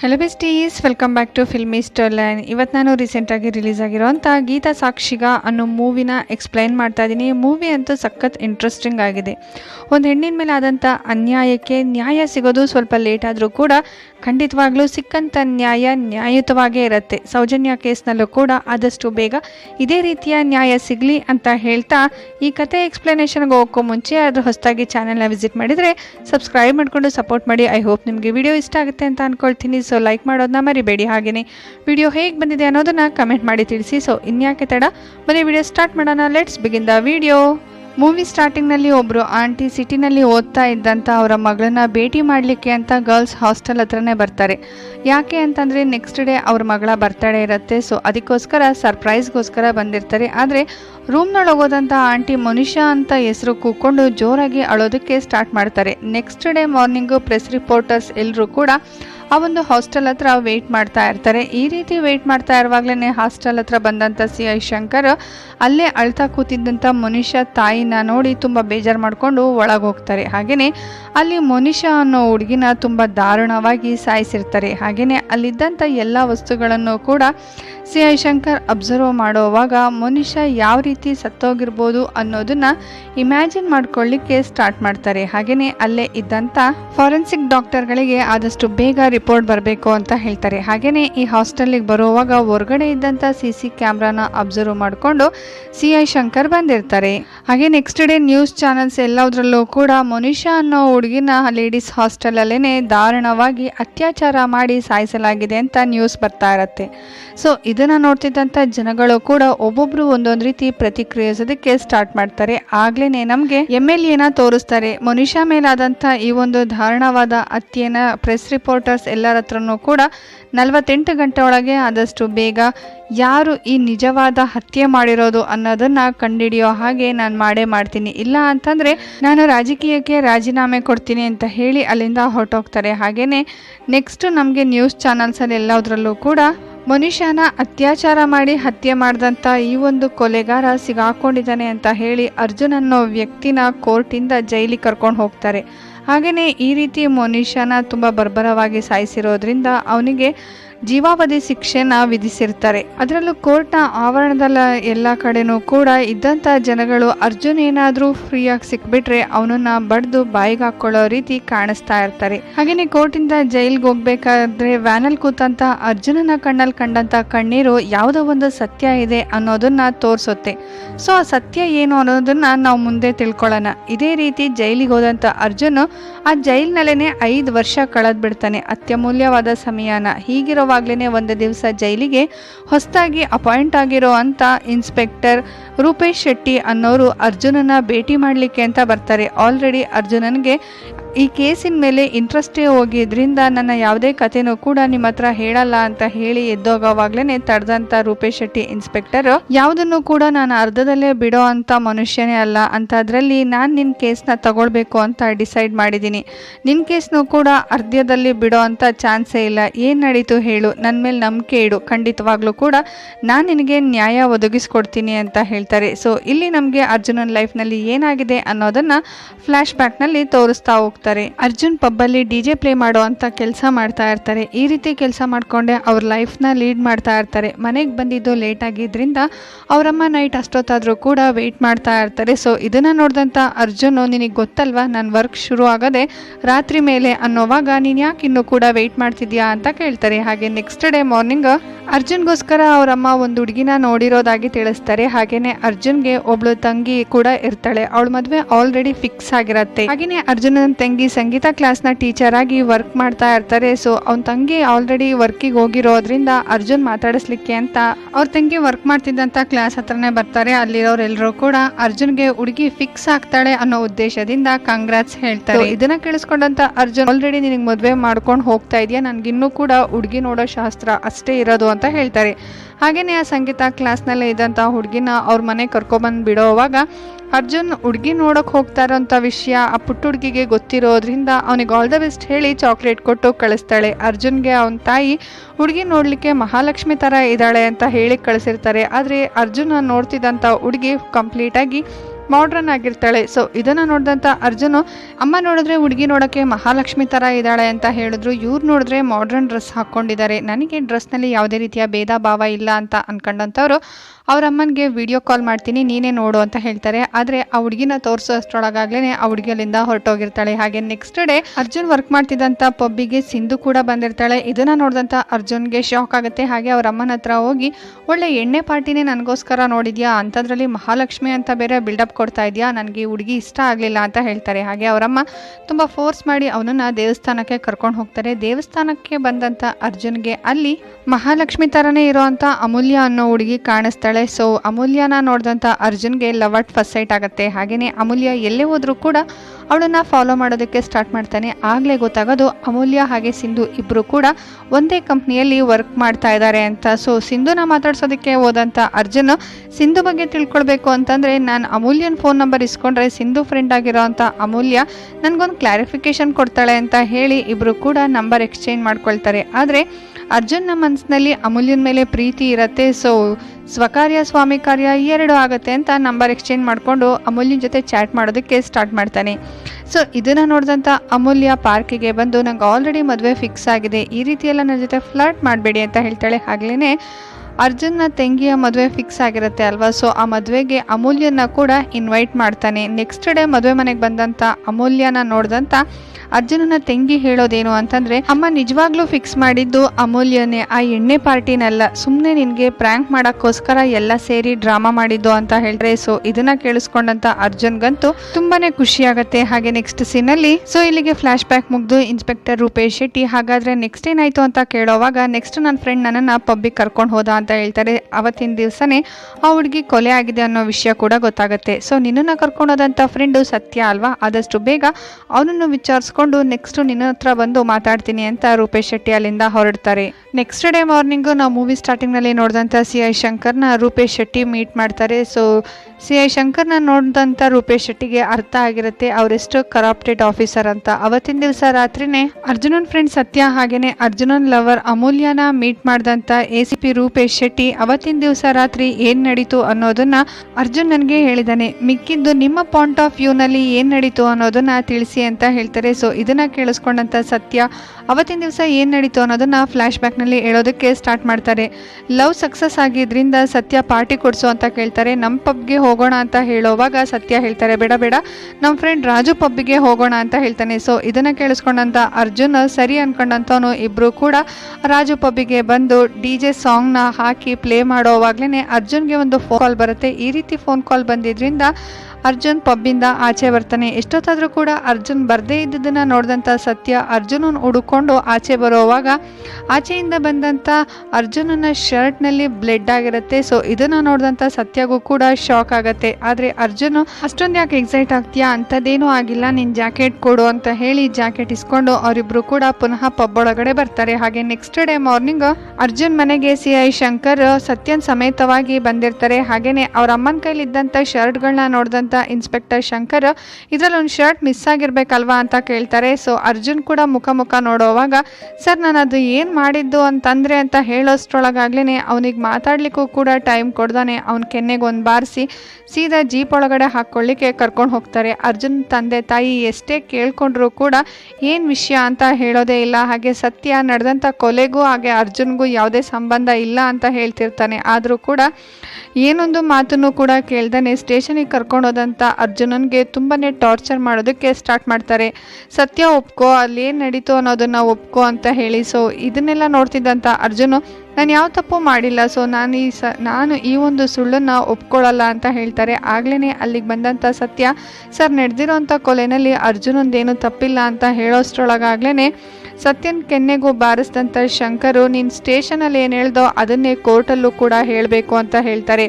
Hello besties welcome back to filmy storyline ಇವತ್ತು ನಾನು ರೀಸೆಂಟಾಗಿ ರಿಲೀಸ್ ಆಗಿರೋವಂಥ ಗೀತಾ ಸಾಕ್ಷಿಗ ಅನ್ನೋ ಮೂವಿನ ಎಕ್ಸ್ಪ್ಲೈನ್ ಮಾಡ್ತಾ ಇದ್ದೀನಿ ಮೂವಿ ಅಂತೂ ಸಖತ್ ಇಂಟ್ರೆಸ್ಟಿಂಗ್ ಆಗಿದೆ. ಒಂದು ಹೆಣ್ಣಿನ ಮೇಲೆ ಆದಂಥ ಅನ್ಯಾಯಕ್ಕೆ ನ್ಯಾಯ ಸಿಗೋದು ಸ್ವಲ್ಪ ಲೇಟ್ ಆದರೂ ಕೂಡ ಖಂಡಿತವಾಗ್ಲೂ ಸಿಕ್ಕಂಥ ನ್ಯಾಯ ನ್ಯಾಯಯುತವಾಗೇ ಇರುತ್ತೆ. ಸೌಜನ್ಯ ಕೇಸ್ನಲ್ಲೂ ಕೂಡ ಆದಷ್ಟು ಬೇಗ ಇದೇ ರೀತಿಯ ನ್ಯಾಯ ಸಿಗಲಿ ಅಂತ ಹೇಳ್ತಾ ಈ ಕತೆ ಎಕ್ಸ್ಪ್ಲನೇಷನ್ಗೆ ಹೋಗೋಕ್ಕೂ ಮುಂಚೆ ಅದ್ರ ಹೊಸದಾಗಿ ಚಾನೆಲ್ನ ವಿಸಿಟ್ ಮಾಡಿದರೆ ಸಬ್ಸ್ಕ್ರೈಬ್ ಮಾಡಿಕೊಂಡು ಸಪೋರ್ಟ್ ಮಾಡಿ. ಐ ಹೋಪ್ ನಿಮಗೆ ವಿಡಿಯೋ ಇಷ್ಟ ಆಗುತ್ತೆ ಅಂತ ಅಂದ್ಕೊಳ್ತೀನಿ ಸೊ ಲೈಕ್ ಮಾಡೋದನ್ನ ಮರಿಬೇಡಿ. ಹಾಗೆಯೇ ವಿಡಿಯೋ ಹೇಗೆ ಬಂದಿದೆ ಅನ್ನೋದನ್ನು ಕಮೆಂಟ್ ಮಾಡಿ ತಿಳಿಸಿ. ಸೊ ಇನ್ಯಾಕೆ ತಡ? ಮನೆ ವಿಡಿಯೋ ಸ್ಟಾರ್ಟ್ ಮಾಡೋಣ. Let's begin the video. Movie ಸ್ಟಾರ್ಟಿಂಗ್ನಲ್ಲಿ ಒಬ್ಬರು ಆಂಟಿ ಸಿಟಿನಲ್ಲಿ ಓದ್ತಾ ಇದ್ದಂಥ ಅವರ ಮಗಳನ್ನ ಭೇಟಿ ಮಾಡಲಿಕ್ಕೆ ಅಂತ ಗರ್ಲ್ಸ್ ಹಾಸ್ಟೆಲ್ ಹತ್ರನೇ ಬರ್ತಾರೆ. ಯಾಕೆ ಅಂತಂದರೆ ನೆಕ್ಸ್ಟ್ ಡೇ ಅವ್ರ ಮಗಳ ಬರ್ತಡೇ ಇರುತ್ತೆ. ಸೊ ಅದಕ್ಕೋಸ್ಕರ ಸರ್ಪ್ರೈಸ್ಗೋಸ್ಕರ ಬಂದಿರ್ತಾರೆ. ಆದರೆ ರೂಮ್ನೊಳಗೆ ಹೋದಂಥ ಆಂಟಿ ಮನುಷ್ಯ ಅಂತ ಹೆಸರು ಕೂಕೊಂಡು ಜೋರಾಗಿ ಅಳೋದಕ್ಕೆ ಸ್ಟಾರ್ಟ್ ಮಾಡ್ತಾರೆ. Next day morning press reporters ಎಲ್ಲರೂ ಕೂಡ ಆ ಒಂದು ಹಾಸ್ಟೆಲ್ ಹತ್ರ ವೆಯ್ಟ್ ಮಾಡ್ತಾ ಇರ್ತಾರೆ. ಈ ರೀತಿ ವೆಯ್ಟ್ ಮಾಡ್ತಾ ಇರುವಾಗಲೇ ಹಾಸ್ಟೆಲ್ ಹತ್ರ ಬಂದಂಥ ಸಿ ಐ ಶಂಕರ್ ಅಲ್ಲೇ ಅಳ್ತಾ ಕೂತಿದ್ದಂಥ ಮನುಷ್ಯ ತಾಯಿನ ನೋಡಿ ತುಂಬ ಬೇಜಾರು ಮಾಡಿಕೊಂಡು ಒಳಗೆ ಹೋಗ್ತಾರೆ. ಹಾಗೆಯೇ ಅಲ್ಲಿ ಮನುಷ್ಯ ಅನ್ನೋ ಹುಡುಗಿನ ತುಂಬ ದಾರುಣವಾಗಿ ಸಾಯಿಸಿರ್ತಾರೆ. ಹಾಗೆಯೇ ಅಲ್ಲಿದ್ದಂಥ ಎಲ್ಲ ವಸ್ತುಗಳನ್ನು ಕೂಡ ಸಿ ಐ ಶಂಕರ್ ಅಬ್ಸರ್ವ್ ಮಾಡುವಾಗ ಮನುಷ್ಯ ಯಾವ ರೀತಿ ಸತ್ತೋಗಿರ್ಬೋದು ಅನ್ನೋದನ್ನ ಇಮ್ಯಾಜಿನ್ ಮಾಡ್ಕೊಳ್ಳಿಕ್ಕೆ ಸ್ಟಾರ್ಟ್ ಮಾಡ್ತಾರೆ. ಹಾಗೆಯೇ ಅಲ್ಲೇ ಇದ್ದಂಥ ಫಾರೆನ್ಸಿಕ್ ಡಾಕ್ಟರ್ಗಳಿಗೆ ಆದಷ್ಟು ಬೇಗ ರಿಪೋರ್ಟ್ ಬರಬೇಕು ಅಂತ ಹೇಳ್ತಾರೆ. ಹಾಗೆಯೇ ಈ ಹಾಸ್ಟೆಲ್ಗೆ ಬರುವಾಗ ಹೊರಗಡೆ ಇದ್ದಂಥ ಸಿ ಸಿ ಕ್ಯಾಮ್ರಾನ ಅಬ್ಸರ್ವ್ ಮಾಡಿಕೊಂಡು ಸಿ ಐ ಶಂಕರ್ ಬಂದಿರ್ತಾರೆ. ಹಾಗೆ ನೆಕ್ಸ್ಟ್ ಡೇ ನ್ಯೂಸ್ ಚಾನೆಲ್ಸ್ ಎಲ್ಲದರಲ್ಲೂ ಕೂಡ ಮನುಷ್ಯ ಅನ್ನೋ ಹುಡುಗಿನ ಲೇಡೀಸ್ ಹಾಸ್ಟೆಲಲ್ಲೇ ದಾರುಣವಾಗಿ ಅತ್ಯಾಚಾರ ಮಾಡಿ ಸಾಯಿಸಲಾಗಿದೆ ಅಂತ ನ್ಯೂಸ್ ಬರ್ತಾ ಇರತ್ತೆ. ಸೊ ಇದನ್ನು ನೋಡ್ತಿದ್ದಂಥ ಜನಗಳು ಕೂಡ ಒಬ್ಬೊಬ್ರು ಒಂದೊಂದು ರೀತಿ ಪ್ರತಿಕ್ರಿಯಿಸೋದಕ್ಕೆ ಸ್ಟಾರ್ಟ್ ಮಾಡ್ತಾರೆ. ಆಗ್ಲೇನೆ ನಮಗೆ ಎಂ ಎಲ್ ಎನ ತೋರಿಸ್ತಾರೆ. ಮನುಷ್ಯ ಮೇಲಾದಂಥ ಈ ಒಂದು ಧಾರಣವಾದ ಹತ್ಯೆನ ಪ್ರೆಸ್ ರಿಪೋರ್ಟರ್ಸ್ ಎಲ್ಲರ ಹತ್ರನೂ ಕೂಡ ನಲವತ್ತೆಂಟು ಗಂಟೆ ಒಳಗೆ ಆದಷ್ಟು ಬೇಗ ಯಾರು ಈ ನಿಜವಾದ ಹತ್ಯೆ ಮಾಡಿರೋದು ಅನ್ನೋದನ್ನ ಕಂಡಿಡಿಯೋ ಹಾಗೆ ನಾನು ಮಾಡೇ ಮಾಡ್ತೀನಿ. ಇಲ್ಲ ಅಂತಂದರೆ ನಾನು ರಾಜಕೀಯಕ್ಕೆ ರಾಜೀನಾಮೆ ಕೊಡ್ತೀನಿ ಅಂತ ಹೇಳಿ ಅಲ್ಲಿಂದ ಹೊರಟೋಗ್ತಾರೆ. ಹಾಗೆಯೇ ನೆಕ್ಸ್ಟ್ ನಮಗೆ ನ್ಯೂಸ್ ಚಾನಲ್ಸಲ್ಲಿ ಎಲ್ಲದರಲ್ಲೂ ಕೂಡ ಮನುಷ್ಯನ ಅತ್ಯಾಚಾರ ಮಾಡಿ ಹತ್ಯೆ ಮಾಡಿದಂಥ ಈ ಒಂದು ಕೊಲೆಗಾರ ಸಿಗಾಕೊಂಡಿದ್ದಾನೆ ಅಂತ ಹೇಳಿ ಅರ್ಜುನ್ ಅನ್ನೋ ವ್ಯಕ್ತಿನ ಕೋರ್ಟಿಂದ ಜೈಲಿಗೆ ಕರ್ಕೊಂಡು ಹೋಗ್ತಾರೆ. ಹಾಗೆಯೇ ಈ ರೀತಿ ಮನುಷ್ಯನ ತುಂಬ ಬರ್ಬರವಾಗಿ ಸಾಯಿಸಿರೋದ್ರಿಂದ ಅವನಿಗೆ ಜೀವಾವಧಿ ಶಿಕ್ಷೆನ ವಿಧಿಸಿರ್ತಾರೆ. ಅದರಲ್ಲೂ ಕೋರ್ಟ್ನ ಆವರಣದಲ್ಲ ಎಲ್ಲ ಕಡೆನೂ ಕೂಡ ಇದ್ದಂಥ ಜನಗಳು ಅರ್ಜುನ್ ಏನಾದರೂ ಫ್ರೀಯಾಗಿ ಸಿಕ್ಬಿಟ್ರೆ ಅವನನ್ನ ಬಡ್ದು ಬಾಯಿಗೆ ಹಾಕೊಳ್ಳೋ ರೀತಿ ಕಾಣಿಸ್ತಾ ಇರ್ತಾರೆ. ಹಾಗೇನೆ ಕೋರ್ಟಿಂದ ಜೈಲ್ಗೆ ಹೋಗ್ಬೇಕಾದ್ರೆ ವ್ಯಾನಲ್ಲಿ ಕೂತಂತ ಅರ್ಜುನನ ಕಣ್ಣಲ್ಲಿ ಕಂಡಂತ ಕಣ್ಣೀರು ಯಾವುದೋ ಒಂದು ಸತ್ಯ ಇದೆ ಅನ್ನೋದನ್ನ ತೋರಿಸುತ್ತೆ. ಸೊ ಆ ಸತ್ಯ ಏನು ಅನ್ನೋದನ್ನ ನಾವು ಮುಂದೆ ತಿಳ್ಕೊಳ್ಳೋಣ. ಇದೇ ರೀತಿ ಜೈಲಿಗೆ ಹೋದಂಥ ಅರ್ಜುನ್ ಆ ಜೈಲ್ನಲ್ಲೇ ಐದು ವರ್ಷ ಕಳೆದ್ಬಿಡ್ತಾನೆ. ಅತ್ಯಮೂಲ್ಯವಾದ ಸಮಯನ. ಹೀಗಿರೋವಾಗ್ಲೇ ಒಂದು ದಿವಸ ಜೈಲಿಗೆ ಹೊಸದಾಗಿ ಅಪಾಯಿಂಟ್ ಆಗಿರೋ ಅಂತ ಇನ್ಸ್ಪೆಕ್ಟರ್ ರೂಪೇಶ್ ಶೆಟ್ಟಿ ಅನ್ನೋರು ಅರ್ಜುನನ ಭೇಟಿ ಮಾಡಲಿಕ್ಕೆ ಅಂತ ಬರ್ತಾರೆ. ಆಲ್ರೆಡಿ ಅರ್ಜುನನ್ಗೆ ಈ ಕೇಸಿನ ಮೇಲೆ ಇಂಟ್ರೆಸ್ಟೇ ಹೋಗಿದ್ರಿಂದ ನನ್ನ ಯಾವುದೇ ಕಥೆನೂ ಕೂಡ ನಿಮ್ಮ ಹತ್ರ ಹೇಳಲ್ಲ ಅಂತ ಹೇಳಿ ಎದ್ದೋಗೋವಾಗ್ಲೇ ತಡೆದಂಥ ರೂಪೇಶ್ ಶೆಟ್ಟಿ ಇನ್ಸ್ಪೆಕ್ಟರ್ ಯಾವುದನ್ನು ಕೂಡ ನಾನು ಅರ್ಧದಲ್ಲೇ ಬಿಡೋ ಅಂತ ಮನುಷ್ಯನೇ ಅಲ್ಲ. ಅಂತ ಅದರಲ್ಲಿ ನಾನು ನಿನ್ನ ಕೇಸ್ನ ತಗೊಳ್ಬೇಕು ಅಂತ ಡಿಸೈಡ್ ಮಾಡಿದ್ದೀನಿ. ನಿನ್ನ ಕೇಸ್ನೂ ಕೂಡ ಅರ್ಧದಲ್ಲಿ ಬಿಡೋ ಅಂತ ಚಾನ್ಸೇ ಇಲ್ಲ. ಏನು ನಡೀತು ಹೇಳು. ನನ್ನ ಮೇಲೆ ನಂಬಿಕೆ ಇಡು. ಖಂಡಿತವಾಗ್ಲೂ ಕೂಡ ನಾನು ನಿನಗೆ ನ್ಯಾಯ ಒದಗಿಸ್ಕೊಡ್ತೀನಿ ಅಂತ ಹೇಳ್ತಾರೆ. ಸೊ ಇಲ್ಲಿ ನಮಗೆ ಅರ್ಜುನನ್ ಲೈಫ್ನಲ್ಲಿ ಏನಾಗಿದೆ ಅನ್ನೋದನ್ನ ಫ್ಲ್ಯಾಶ್ ಬ್ಯಾಕ್ನಲ್ಲಿ ತೋರಿಸ್ತಾ ಹೋಗ್ತಾರೆ ಅರ್ಜುನ್ ಪಬ್ಬಲ್ಲಿ ಡಿ ಜೆ ಪ್ಲೇ ಮಾಡೋ ಅಂತ ಕೆಲಸ ಮಾಡ್ತಾ ಇರ್ತಾರೆ. ಈ ರೀತಿ ಕೆಲಸ ಮಾಡ್ಕೊಂಡೆ ಅವ್ರ ಲೈಫ್ನ ಲೀಡ್ ಮಾಡ್ತಾ ಇರ್ತಾರೆ. ಮನೆಗೆ ಬಂದಿದ್ದು ಲೇಟ್ ಆಗಿದ್ದರಿಂದ ಅವರಮ್ಮ ನೈಟ್ ಅಷ್ಟೊತ್ತಾದರೂ ಕೂಡ ವೆಯ್ಟ್ ಮಾಡ್ತಾ ಇರ್ತಾರೆ. ಸೊ ಇದನ್ನು ನೋಡಿದಂಥ ಅರ್ಜುನ್, ನಿನಗೆ ಗೊತ್ತಲ್ವಾ? ನನ್ನ ವರ್ಕ್ ಶುರು ಆಗದೆ ರಾತ್ರಿ ಮೇಲೆ ಅನ್ನೋವಾಗ ನೀನು ಯಾಕೆ ಇನ್ನೂ ಕೂಡ ವೆಯ್ಟ್ ಮಾಡ್ತಿದ್ಯಾ? ಅಂತ ಕೇಳ್ತಾರೆ. ಹಾಗೆ ನೆಕ್ಸ್ಟ್ ಡೇ ಮಾರ್ನಿಂಗ್ ಅರ್ಜುನ್ಗೋಸ್ಕರ ಅವರಮ್ಮ ಒಂದು ಹುಡುಗಿನ ನೋಡಿರೋದಾಗಿ ತಿಳಿಸ್ತಾರೆ. ಹಾಗೇನೆ ಅರ್ಜುನ್ಗೆ ಒಬ್ಳು ತಂಗಿ ಕೂಡ ಇರ್ತಾಳೆ. ಅವಳ ಮದುವೆ ಆಲ್ರೆಡಿ ಫಿಕ್ಸ್ ಆಗಿರತ್ತೆ. ಹಾಗೇನೆ ಅರ್ಜುನ್ ಸಂಗೀತ ಕ್ಲಾಸ್ನ ಟೀಚರ್ ಆಗಿ ವರ್ಕ್ ಮಾಡ್ತಾ ಇರ್ತಾರೆ. ಸೊ ಅವನ ತಂಗಿ ಆಲ್ರೆಡಿ ವರ್ಕಿಗೆ ಹೋಗಿರೋದ್ರಿಂದ ಅರ್ಜುನ್ ಮಾತಾಡಿಸ್ಲಿಕ್ಕೆ ಅಂತ ಅವ್ರ ತಂಗಿ ವರ್ಕ್ ಮಾಡ್ತಿದ್ದಂಥ ಕ್ಲಾಸ್ ಹತ್ರನೇ ಬರ್ತಾರೆ. ಅಲ್ಲಿರೋರೆಲ್ಲರೂ ಕೂಡ ಅರ್ಜುನ್ಗೆ ಹುಡುಗಿ ಫಿಕ್ಸ್ ಆಗ್ತಾಳೆ ಅನ್ನೋ ಉದ್ದೇಶದಿಂದ ಕಾಂಗ್ರಾಟ್ಸ್ ಹೇಳ್ತಾರೆ. ಇದನ್ನ ಕೇಳಿಸ್ಕೊಂಡಂತ ಅರ್ಜುನ್ ಆಲ್ರೆಡಿ ನಿನಗೆ ಮದುವೆ ಮಾಡ್ಕೊಂಡು ಹೋಗ್ತಾ ಇದೆಯಾ? ನನಗಿನ್ನೂ ಕೂಡ ಹುಡುಗಿ ನೋಡೋ ಶಾಸ್ತ್ರ ಅಷ್ಟೇ ಇರೋದು ಅಂತ ಹೇಳ್ತಾರೆ. ಹಾಗೇನೆ ಆ ಸಂಗೀತ ಕ್ಲಾಸ್ನಲ್ಲೇ ಇದ್ದಂಥ ಹುಡುಗಿನ ಅವ್ರ ಮನೆ ಕರ್ಕೊಬಂದು ಬಿಡೋವಾಗ ಅರ್ಜುನ್ ಹುಡುಗಿ ನೋಡೋಕೆ ಹೋಗ್ತಾ ಇರೋಂಥ ವಿಷಯ ಆ ಪುಟ್ಟ ಹುಡುಗಿಗೆ ಗೊತ್ತಿರೋದ್ರಿಂದ ಅವನಿಗೆ ಆಲ್ ದ ಬೆಸ್ಟ್ ಹೇಳಿ ಚಾಕ್ಲೇಟ್ ಕೊಟ್ಟು ಕಳಿಸ್ತಾಳೆ. ಅರ್ಜುನ್ಗೆ ಅವನ ತಾಯಿ, ಹುಡುಗಿ ನೋಡಲಿಕ್ಕೆ ಮಹಾಲಕ್ಷ್ಮಿ ಥರ ಇದ್ದಾಳೆ ಅಂತ ಹೇಳಿ ಕಳಿಸಿರ್ತಾರೆ. ಆದರೆ ಅರ್ಜುನ ನೋಡ್ತಿದ್ದಂಥ ಹುಡುಗಿ ಕಂಪ್ಲೀಟಾಗಿ ಮಾಡ್ರನ್ ಆಗಿರ್ತಾಳೆ. ಸೊ ಇದನ್ನ ನೋಡಿದಂಥ ಅರ್ಜುನು, ಅಮ್ಮ ನೋಡಿದ್ರೆ ಹುಡುಗಿ ನೋಡೋಕ್ಕೆ ಮಹಾಲಕ್ಷ್ಮಿ ಥರ ಇದ್ದಾಳೆ ಅಂತ ಹೇಳಿದ್ರು. ಇವ್ರು ನೋಡಿದ್ರೆ ಮಾಡ್ರನ್ ಡ್ರೆಸ್ ಹಾಕ್ಕೊಂಡಿದ್ದಾರೆ. ನನಗೆ ಡ್ರೆಸ್ನಲ್ಲಿ ಯಾವುದೇ ರೀತಿಯ ಭೇದ ಭಾವ ಇಲ್ಲ ಅಂತ ಅಂದ್ಕೊಂಡಂಥವ್ರು ಅವ್ರ ಅಮ್ಮನಿಗೆ ವಿಡಿಯೋ ಕಾಲ್ ಮಾಡ್ತೀನಿ, ನೀನೇ ನೋಡು ಅಂತ ಹೇಳ್ತಾರೆ. ಆದರೆ ಆ ಹುಡುಗಿನ ತೋರಿಸೋಷ್ಟ್ರೊಳಗಾಗ್ಲೇ ಆ ಹುಡುಗಿಯಲ್ಲಿಂದ ಹೊರಟೋಗಿರ್ತಾಳೆ. ಹಾಗೆ ನೆಕ್ಸ್ಟ್ ಡೇ ಅರ್ಜುನ್ ವರ್ಕ್ ಮಾಡ್ತಿದ್ದಂಥ ಪಬ್ಬಿಗೆ ಸಿಂಧು ಕೂಡ ಬಂದಿರ್ತಾಳೆ. ಇದನ್ನ ನೋಡಿದಂಥ ಅರ್ಜುನ್ಗೆ ಶಾಕ್ ಆಗುತ್ತೆ. ಹಾಗೆ ಅವ್ರ ಅಮ್ಮನ ಹತ್ರ ಹೋಗಿ, ಒಳ್ಳೆ ಎಣ್ಣೆ ಪಾರ್ಟಿನೇ ನನಗೋಸ್ಕರ ನೋಡಿದ್ಯಾ? ಅಂಥದ್ರಲ್ಲಿ ಮಹಾಲಕ್ಷ್ಮಿ ಅಂತ ಬೇರೆ ಬಿಲ್ಡಪ್ ಕೊಡ್ತಾ ಇದೆಯಾ? ನನಗೆ ಹುಡುಗಿ ಇಷ್ಟ ಆಗಲಿಲ್ಲ ಅಂತ ಹೇಳ್ತಾರೆ. ಹಾಗೆ ಅವರಮ್ಮ ತುಂಬ ಫೋರ್ಸ್ ಮಾಡಿ ಅವನನ್ನು ದೇವಸ್ಥಾನಕ್ಕೆ ಕರ್ಕೊಂಡು ಹೋಗ್ತಾರೆ. ದೇವಸ್ಥಾನಕ್ಕೆ ಬಂದಂಥ ಅರ್ಜುನ್ಗೆ ಅಲ್ಲಿ ಮಹಾಲಕ್ಷ್ಮಿ ಥರನೇ ಇರೋವಂಥ ಅಮೂಲ್ಯ ಅನ್ನೋ ಹುಡುಗಿ ಕಾಣಿಸ್ತಾಳೆ. ಸೊ ಅಮೂಲ್ಯನ ನೋಡಿದಂಥ ಅರ್ಜುನ್ಗೆ ಲವ್ ಅಟ್ ಫಸ್ಟ್ ಸೈಟ್ ಆಗುತ್ತೆ. ಹಾಗೆಯೇ ಅಮೂಲ್ಯ ಎಲ್ಲೇ ಹೋದರೂ ಕೂಡ ಅವಳನ್ನ ಫಾಲೋ ಮಾಡೋದಕ್ಕೆ ಸ್ಟಾರ್ಟ್ ಮಾಡ್ತಾನೆ. ಆಗಲೇ ಗೊತ್ತಾಗೋದು ಅಮೂಲ್ಯ ಹಾಗೆ ಸಿಂಧು ಇಬ್ಬರು ಕೂಡ ಒಂದೇ ಕಂಪ್ನಿಯಲ್ಲಿ ವರ್ಕ್ ಮಾಡ್ತಾ ಇದ್ದಾರೆ ಅಂತ. ಸೊ ಸಿಂಧುನ ಮಾತಾಡ್ಸೋದಕ್ಕೆ ಹೋದಂಥ ಅರ್ಜುನ್, ಸಿಂಧು ಬಗ್ಗೆ ತಿಳ್ಕೊಳ್ಬೇಕು ಅಂತಂದರೆ ನಾನು ಅಮೂಲ್ಯನ ಫೋನ್ ನಂಬರ್ ಇಸ್ಕೊಂಡ್ರೆ ಸಿಂಧು ಫ್ರೆಂಡ್ ಆಗಿರೋ ಅಂಥ ಅಮೂಲ್ಯ ನನಗೊಂದು ಕ್ಲಾರಿಫಿಕೇಶನ್ ಕೊಡ್ತಾಳೆ ಅಂತ ಹೇಳಿ ಇಬ್ಬರು ಕೂಡ ನಂಬರ್ ಎಕ್ಸ್ಚೇಂಜ್ ಮಾಡ್ಕೊಳ್ತಾರೆ. ಆದರೆ ಅರ್ಜುನ್ನ ಮನಸ್ಸಿನಲ್ಲಿ ಅಮೂಲ್ಯನ ಮೇಲೆ ಪ್ರೀತಿ ಇರತ್ತೆ. ಸೊ ಸ್ವಕಾರ್ಯ, ಸ್ವಾಮಿ ಕಾರ್ಯ ಎರಡು ಆಗುತ್ತೆ ಅಂತ ನಂಬರ್ ಎಕ್ಸ್ಚೇಂಜ್ ಮಾಡಿಕೊಂಡು ಅಮೂಲ್ಯನ ಜೊತೆ ಚಾಟ್ ಮಾಡೋದಕ್ಕೆ ಸ್ಟಾರ್ಟ್ ಮಾಡ್ತಾನೆ. ಸೊ ಇದನ್ನು ನೋಡಿದಂಥ ಅಮೂಲ್ಯ ಪಾರ್ಕಿಗೆ ಬಂದು ನಂಗೆ ಆಲ್ರೆಡಿ ಮದುವೆ ಫಿಕ್ಸ್ ಆಗಿದೆ. ಈ ರೀತಿಯೆಲ್ಲ ನನ್ನ ಜೊತೆ ಫ್ಲರ್ಟ್ ಮಾಡಬೇಡಿ ಅಂತ ಹೇಳ್ತಾಳೆ. ಹಾಗಲೇ ಅರ್ಜುನ್ನ ತಂಗಿಯ ಮದುವೆ ಫಿಕ್ಸ್ ಆಗಿರುತ್ತೆ ಅಲ್ವಾ? ಸೊ ಆ ಮದುವೆಗೆ ಅಮೂಲ್ಯನ ಕೂಡ ಇನ್ವೈಟ್ ಮಾಡ್ತಾನೆ. ನೆಕ್ಸ್ಟ್ ಡೇ ಮದುವೆ ಮನೆಗೆ ಬಂದಂಥ ಅಮೂಲ್ಯನ ನೋಡಿದಂಥ ಅರ್ಜುನನ ತಂಗಿ ಹೇಳೋದೇನು ಅಂತಂದ್ರೆ, ಅಮ್ಮ ನಿಜವಾಗ್ಲೂ ಫಿಕ್ಸ್ ಮಾಡಿದ್ದು ಅಮೂಲ್ಯನೇ. ಆ ಎಣ್ಣೆ ಪಾರ್ಟಿನಲ್ಲ. ಸುಮ್ಮನೆ ನಿನಗೆ ಪ್ರ್ಯಾಂಕ್ ಮಾಡೋಕ್ಕೋಸ್ಕರ ಎಲ್ಲ ಸೇರಿ ಡ್ರಾಮಾ ಮಾಡಿದ್ದು ಅಂತ ಹೇಳ್ತಾರೆ ಸೊ ಇದನ್ನ ಕೇಳಿಸ್ಕೊಂಡಂತ ಅರ್ಜುನ್ಗಂತೂ ತುಂಬಾನೇ ಖುಷಿ ಆಗುತ್ತೆ ಹಾಗೆ ನೆಕ್ಸ್ಟ್ ಸೀನಲ್ಲಿ ಸೊ ಇಲ್ಲಿಗೆ ಫ್ಲಾಶ್ ಬ್ಯಾಕ್ ಮುಗ್ದು ಇನ್ಸ್ಪೆಕ್ಟರ್ ರೂಪೇಶ್ ಶೆಟ್ಟಿ, ಹಾಗಾದ್ರೆ ನೆಕ್ಸ್ಟ್ ಏನಾಯ್ತು? ಅಂತ ಕೇಳೋವಾಗ ನೆಕ್ಸ್ಟ್ ನನ್ನ ಫ್ರೆಂಡ್ ನನ್ನನ್ನು ಪಬ್ಬಿಗೆ ಕರ್ಕೊಂಡು ಹೋದ ಅಂತ ಹೇಳ್ತಾರೆ. ಅವತ್ತಿನ ದಿವಸನೇ ಆ ಹುಡುಗಿ ಕೊಲೆ ಆಗಿದೆ ಅನ್ನೋ ವಿಷಯ ಕೂಡ ಗೊತ್ತಾಗುತ್ತೆ. ಸೊ ನಿನ್ನನ್ನು ಕರ್ಕೊಂಡೋದಂಥ ಫ್ರೆಂಡು ಸತ್ಯ ಅಲ್ವಾ? ಆದಷ್ಟು ಬೇಗ ಅವನನ್ನು ವಿಚಾರಿಸ್ಕೊಂಡು ನೆಕ್ಸ್ಟ್ ನಿನ್ನ ಹತ್ರ ಬಂದು ಮಾತಾಡ್ತೀನಿ ಅಂತ ರೂಪೇಶ್ ಶೆಟ್ಟಿ ಅಲ್ಲಿಂದ ಹೊರಡ್ತಾರೆ. ನೆಕ್ಸ್ಟ್ ಡೇ ಮಾರ್ನಿಂಗು ನಾವು ಮೂವಿ ಸ್ಟಾರ್ಟಿಂಗ್ನಲ್ಲಿ ನೋಡಿದಂಥ ಸಿ ಐ ಶಂಕರ್ನ ರೂಪೇಶ್ ಶೆಟ್ಟಿ ಮೀಟ್ ಮಾಡ್ತಾರೆ. ಸೊ ಸಿ ಐ ಶಂಕರ್ನ ನೋಡಿದಂಥ ರೂಪೇಶ್ ಶೆಟ್ಟಿಗೆ ಅರ್ಥ ಆಗಿರುತ್ತೆ. ಅವರೆಷ್ಟು ಕರಾಪ್ಟೆಡ್ ಆಫೀಸರ್ ಅಂತ. ಅವತ್ತಿನ ದಿವಸ ರಾತ್ರಿನೇ ಅರ್ಜುನನ್ ಫ್ರೆಂಡ್ ಸತ್ಯ ಹಾಗೇನೆ ಅರ್ಜುನನ್ ಲವರ್ ಅಮೂಲ್ಯನ ಮೀಟ್ ಮಾಡಿದಂಥ A C P Rupesh Shetty, ಅವತ್ತಿನ ದಿವಸ ರಾತ್ರಿ ಏನ್ ನಡೀತು ಅನ್ನೋದನ್ನ ಅರ್ಜುನ್ ನನಗೆ ಹೇಳಿದಾನೆ. ಮಿಕ್ಕಿದ್ದು ನಿಮ್ಮ ಪಾಯಿಂಟ್ ಆಫ್ ವ್ಯೂನಲ್ಲಿ ಏನ್ ನಡೀತು ಅನ್ನೋದನ್ನ ತಿಳಿಸಿ ಅಂತ ಹೇಳ್ತಾರೆ. ಸೊ ಇದನ್ನ ಕೇಳಿಸ್ಕೊಂಡಂತ ಸತ್ಯ ಅವತ್ತಿನ ದಿವಸ ಏನ್ ನಡೀತು ಅನ್ನೋದನ್ನ ಫ್ಲಾಶ್ ಬ್ಯಾಕ್ನಲ್ಲಿ ಹೇಳೋದಕ್ಕೆ ಸ್ಟಾರ್ಟ್ ಮಾಡ್ತಾರೆ. ಲವ್ ಸಕ್ಸಸ್ ಆಗಿದ್ರಿಂದ ಸತ್ಯ ಪಾರ್ಟಿ ಕೊಡಿಸು ಅಂತ ಕೇಳ್ತಾರೆ. ನಮ್ಮ ಪಬ್ಗೆ ಹೋಗೋಣ ಅಂತ ಹೇಳೋವಾಗ ಸತ್ಯ ಹೇಳ್ತಾರೆ, ಬೇಡ ಬೇಡ ನಮ್ಮ ಫ್ರೆಂಡ್ ರಾಜು ಪಬ್ಬಿಗೆ ಹೋಗೋಣ ಅಂತ ಹೇಳ್ತಾನೆ. ಸೊ ಇದನ್ನ ಕೇಳಿಸ್ಕೊಂಡಂತ ಅರ್ಜುನ್ ಸರಿ ಅನ್ಕೊಂಡಂತವನು ಇಬ್ರು ಕೂಡ ರಾಜು ಪಬ್ಬಿಗೆ ಬಂದು ಡಿ ಜೆ ಸಾಂಗ್ನ ಹಾಕಿ ಪ್ಲೇ ಮಾಡೋವಾಗ್ಲೇ ಅರ್ಜುನ್ಗೆ ಒಂದು ಫೋನ್ ಕಾಲ್ ಬರುತ್ತೆ. ಈ ರೀತಿ ಫೋನ್ ಕಾಲ್ ಬಂದಿದ್ರಿಂದ ಅರ್ಜುನ್ ಪಬ್ಬಿಂದ ಆಚೆ ಬರ್ತಾನೆ ಎಷ್ಟೊತ್ತಾದರೂ ಕೂಡ ಅರ್ಜುನ್ ಬರದೇ ಇದ್ದದನ್ನ ನೋಡಿದಂಥ ಸತ್ಯ ಅರ್ಜುನನ್ ಹುಡುಕೊಂಡು ಆಚೆ ಬರೋವಾಗ ಆಚೆಯಿಂದ ಬಂದಂಥ ಅರ್ಜುನನ ಶರ್ಟ್ನಲ್ಲಿ ಬ್ಲೆಡ್ ಆಗಿರುತ್ತೆ. ಸೊ ಇದನ್ನು ನೋಡಿದಂಥ ಸತ್ಯಗೂ ಕೂಡ ಶಾಕ್ ಆಗುತ್ತೆ. ಆದರೆ ಅರ್ಜುನ್, ಅಷ್ಟೊಂದು ಯಾಕೆ ಎಕ್ಸೈಟ್ ಆಗ್ತೀಯಾ? ಅಂಥದ್ದೇನೂ ಆಗಿಲ್ಲ. ನಿನ್ನ ಜಾಕೆಟ್ ಕೊಡು ಅಂತ ಹೇಳಿ ಜಾಕೆಟ್ ಇಸ್ಕೊಂಡು ಅವರಿಬ್ರು ಕೂಡ ಪುನಃ ಪಬ್ ಒಳಗಡೆ ಬರ್ತಾರೆ. ಹಾಗೆ ನೆಕ್ಸ್ಟ್ ಡೇ ಮಾರ್ನಿಂಗ್ ಅರ್ಜುನ್ ಮನೆಗೆ ಸಿ ಐ ಶಂಕರ್ ಸತ್ಯನ್ ಸಮೇತವಾಗಿ ಬಂದಿರ್ತಾರೆ. ಹಾಗೇನೆ ಅವ್ರ ಅಮ್ಮನ ಕೈಲಿದ್ದಂಥ ಶರ್ಟ್ಗಳನ್ನ ನೋಡಿದಂಥ ಇನ್ಸ್ಪೆಕ್ಟರ್ ಶಂಕರ್, ಇದರಲ್ಲಿ ಒಂದು ಶರ್ಟ್ ಮಿಸ್ ಆಗಿರ್ಬೇಕಲ್ವಾ ಅಂತ ಕೇಳ್ತಾರೆ. ಸೊ ಅರ್ಜುನ್ ಕೂಡ ಮುಖ ಮುಖ ನೋಡೋವಾಗ, ಸರ್ ನಾನು ಅದು ಏನು ಮಾಡಿದ್ದು ಅಂತಂದ್ರೆ ಅಂತ ಹೇಳೋಷ್ಟ್ರೊಳಗಾಗ್ಲೇ ಅವನಿಗೆ ಮಾತಾಡ್ಲಿಕ್ಕೂ ಕೂಡ ಟೈಮ್ ಕೊಡ್ದಾನೆ. ಅವ್ನ ಕೆನ್ನೆಗೆ ಒಂದು ಬಾರಿಸಿ ಸೀದಾ ಜೀಪ್ ಒಳಗಡೆ ಹಾಕ್ಕೊಳ್ಳಿಕ್ಕೆ ಕರ್ಕೊಂಡು ಹೋಗ್ತಾರೆ. ಅರ್ಜುನ್ ತಂದೆ ತಾಯಿ ಎಷ್ಟೇ ಕೇಳ್ಕೊಂಡ್ರು ಕೂಡ ಏನು ವಿಷಯ ಅಂತ ಹೇಳೋದೇ ಇಲ್ಲ. ಹಾಗೆ ಸತ್ಯ ನಡೆದಂಥ ಕೊಲೆಗೂ ಹಾಗೆ ಅರ್ಜುನ್ಗೂ ಯಾವುದೇ ಸಂಬಂಧ ಇಲ್ಲ ಅಂತ ಹೇಳ್ತಿರ್ತಾನೆ. ಆದರೂ ಕೂಡ, ಏನೊಂದು ಮಾತನ್ನು ಕೂಡ ಕೇಳ್ದಾನೆ. ಸ್ಟೇಷನಿಗೆ ಕರ್ಕೊಂಡು ಹೋದಂಥ ಅರ್ಜುನನ್ಗೆ ತುಂಬಾನೇ ಟಾರ್ಚರ್ ಮಾಡೋದಕ್ಕೆ ಸ್ಟಾರ್ಟ್ ಮಾಡ್ತಾರೆ. ಸತ್ಯ ಒಪ್ಕೋ ಅಲ್ಲಿ ಏನು ನಡೀತು ಅನ್ನೋದನ್ನ ಒಪ್ಕೋ ಅಂತ ಹೇಳಿ, ಸೊ ಇದನ್ನೆಲ್ಲ ನೋಡ್ತಿದ್ದಂಥ ಅರ್ಜುನು, ನಾನು ಯಾವ ತಪ್ಪು ಮಾಡಿಲ್ಲ, ಸೊ ನಾನು ಈ ಸ, ನಾನು ಈ ಒಂದು ಸುಳ್ಳನ್ನು ಒಪ್ಕೊಳ್ಳಲ್ಲ ಅಂತ ಹೇಳ್ತಾರೆ. ಆಗ್ಲೇ ಅಲ್ಲಿಗೆ ಬಂದಂಥ ಸತ್ಯ, ಸರ್ ನಡೆದಿರೋಂಥ ಕೊಲೆನಲ್ಲಿ ಅರ್ಜುನಂದೇನು ತಪ್ಪಿಲ್ಲ ಅಂತ ಹೇಳೋಷ್ಟ್ರೊಳಗಾಗ್ಲೇ ಸತ್ಯನ್ ಕೆನ್ನೆಗೂ ಬಾರಿಸಿದಂಥ ಶಂಕರು ನೀನು ಸ್ಟೇಷನಲ್ಲಿ ಏನು ಹೇಳ್ದೋ ಅದನ್ನೇ ಕೋರ್ಟಲ್ಲೂ ಕೂಡ ಹೇಳಬೇಕು ಅಂತ ಹೇಳ್ತಾರೆ.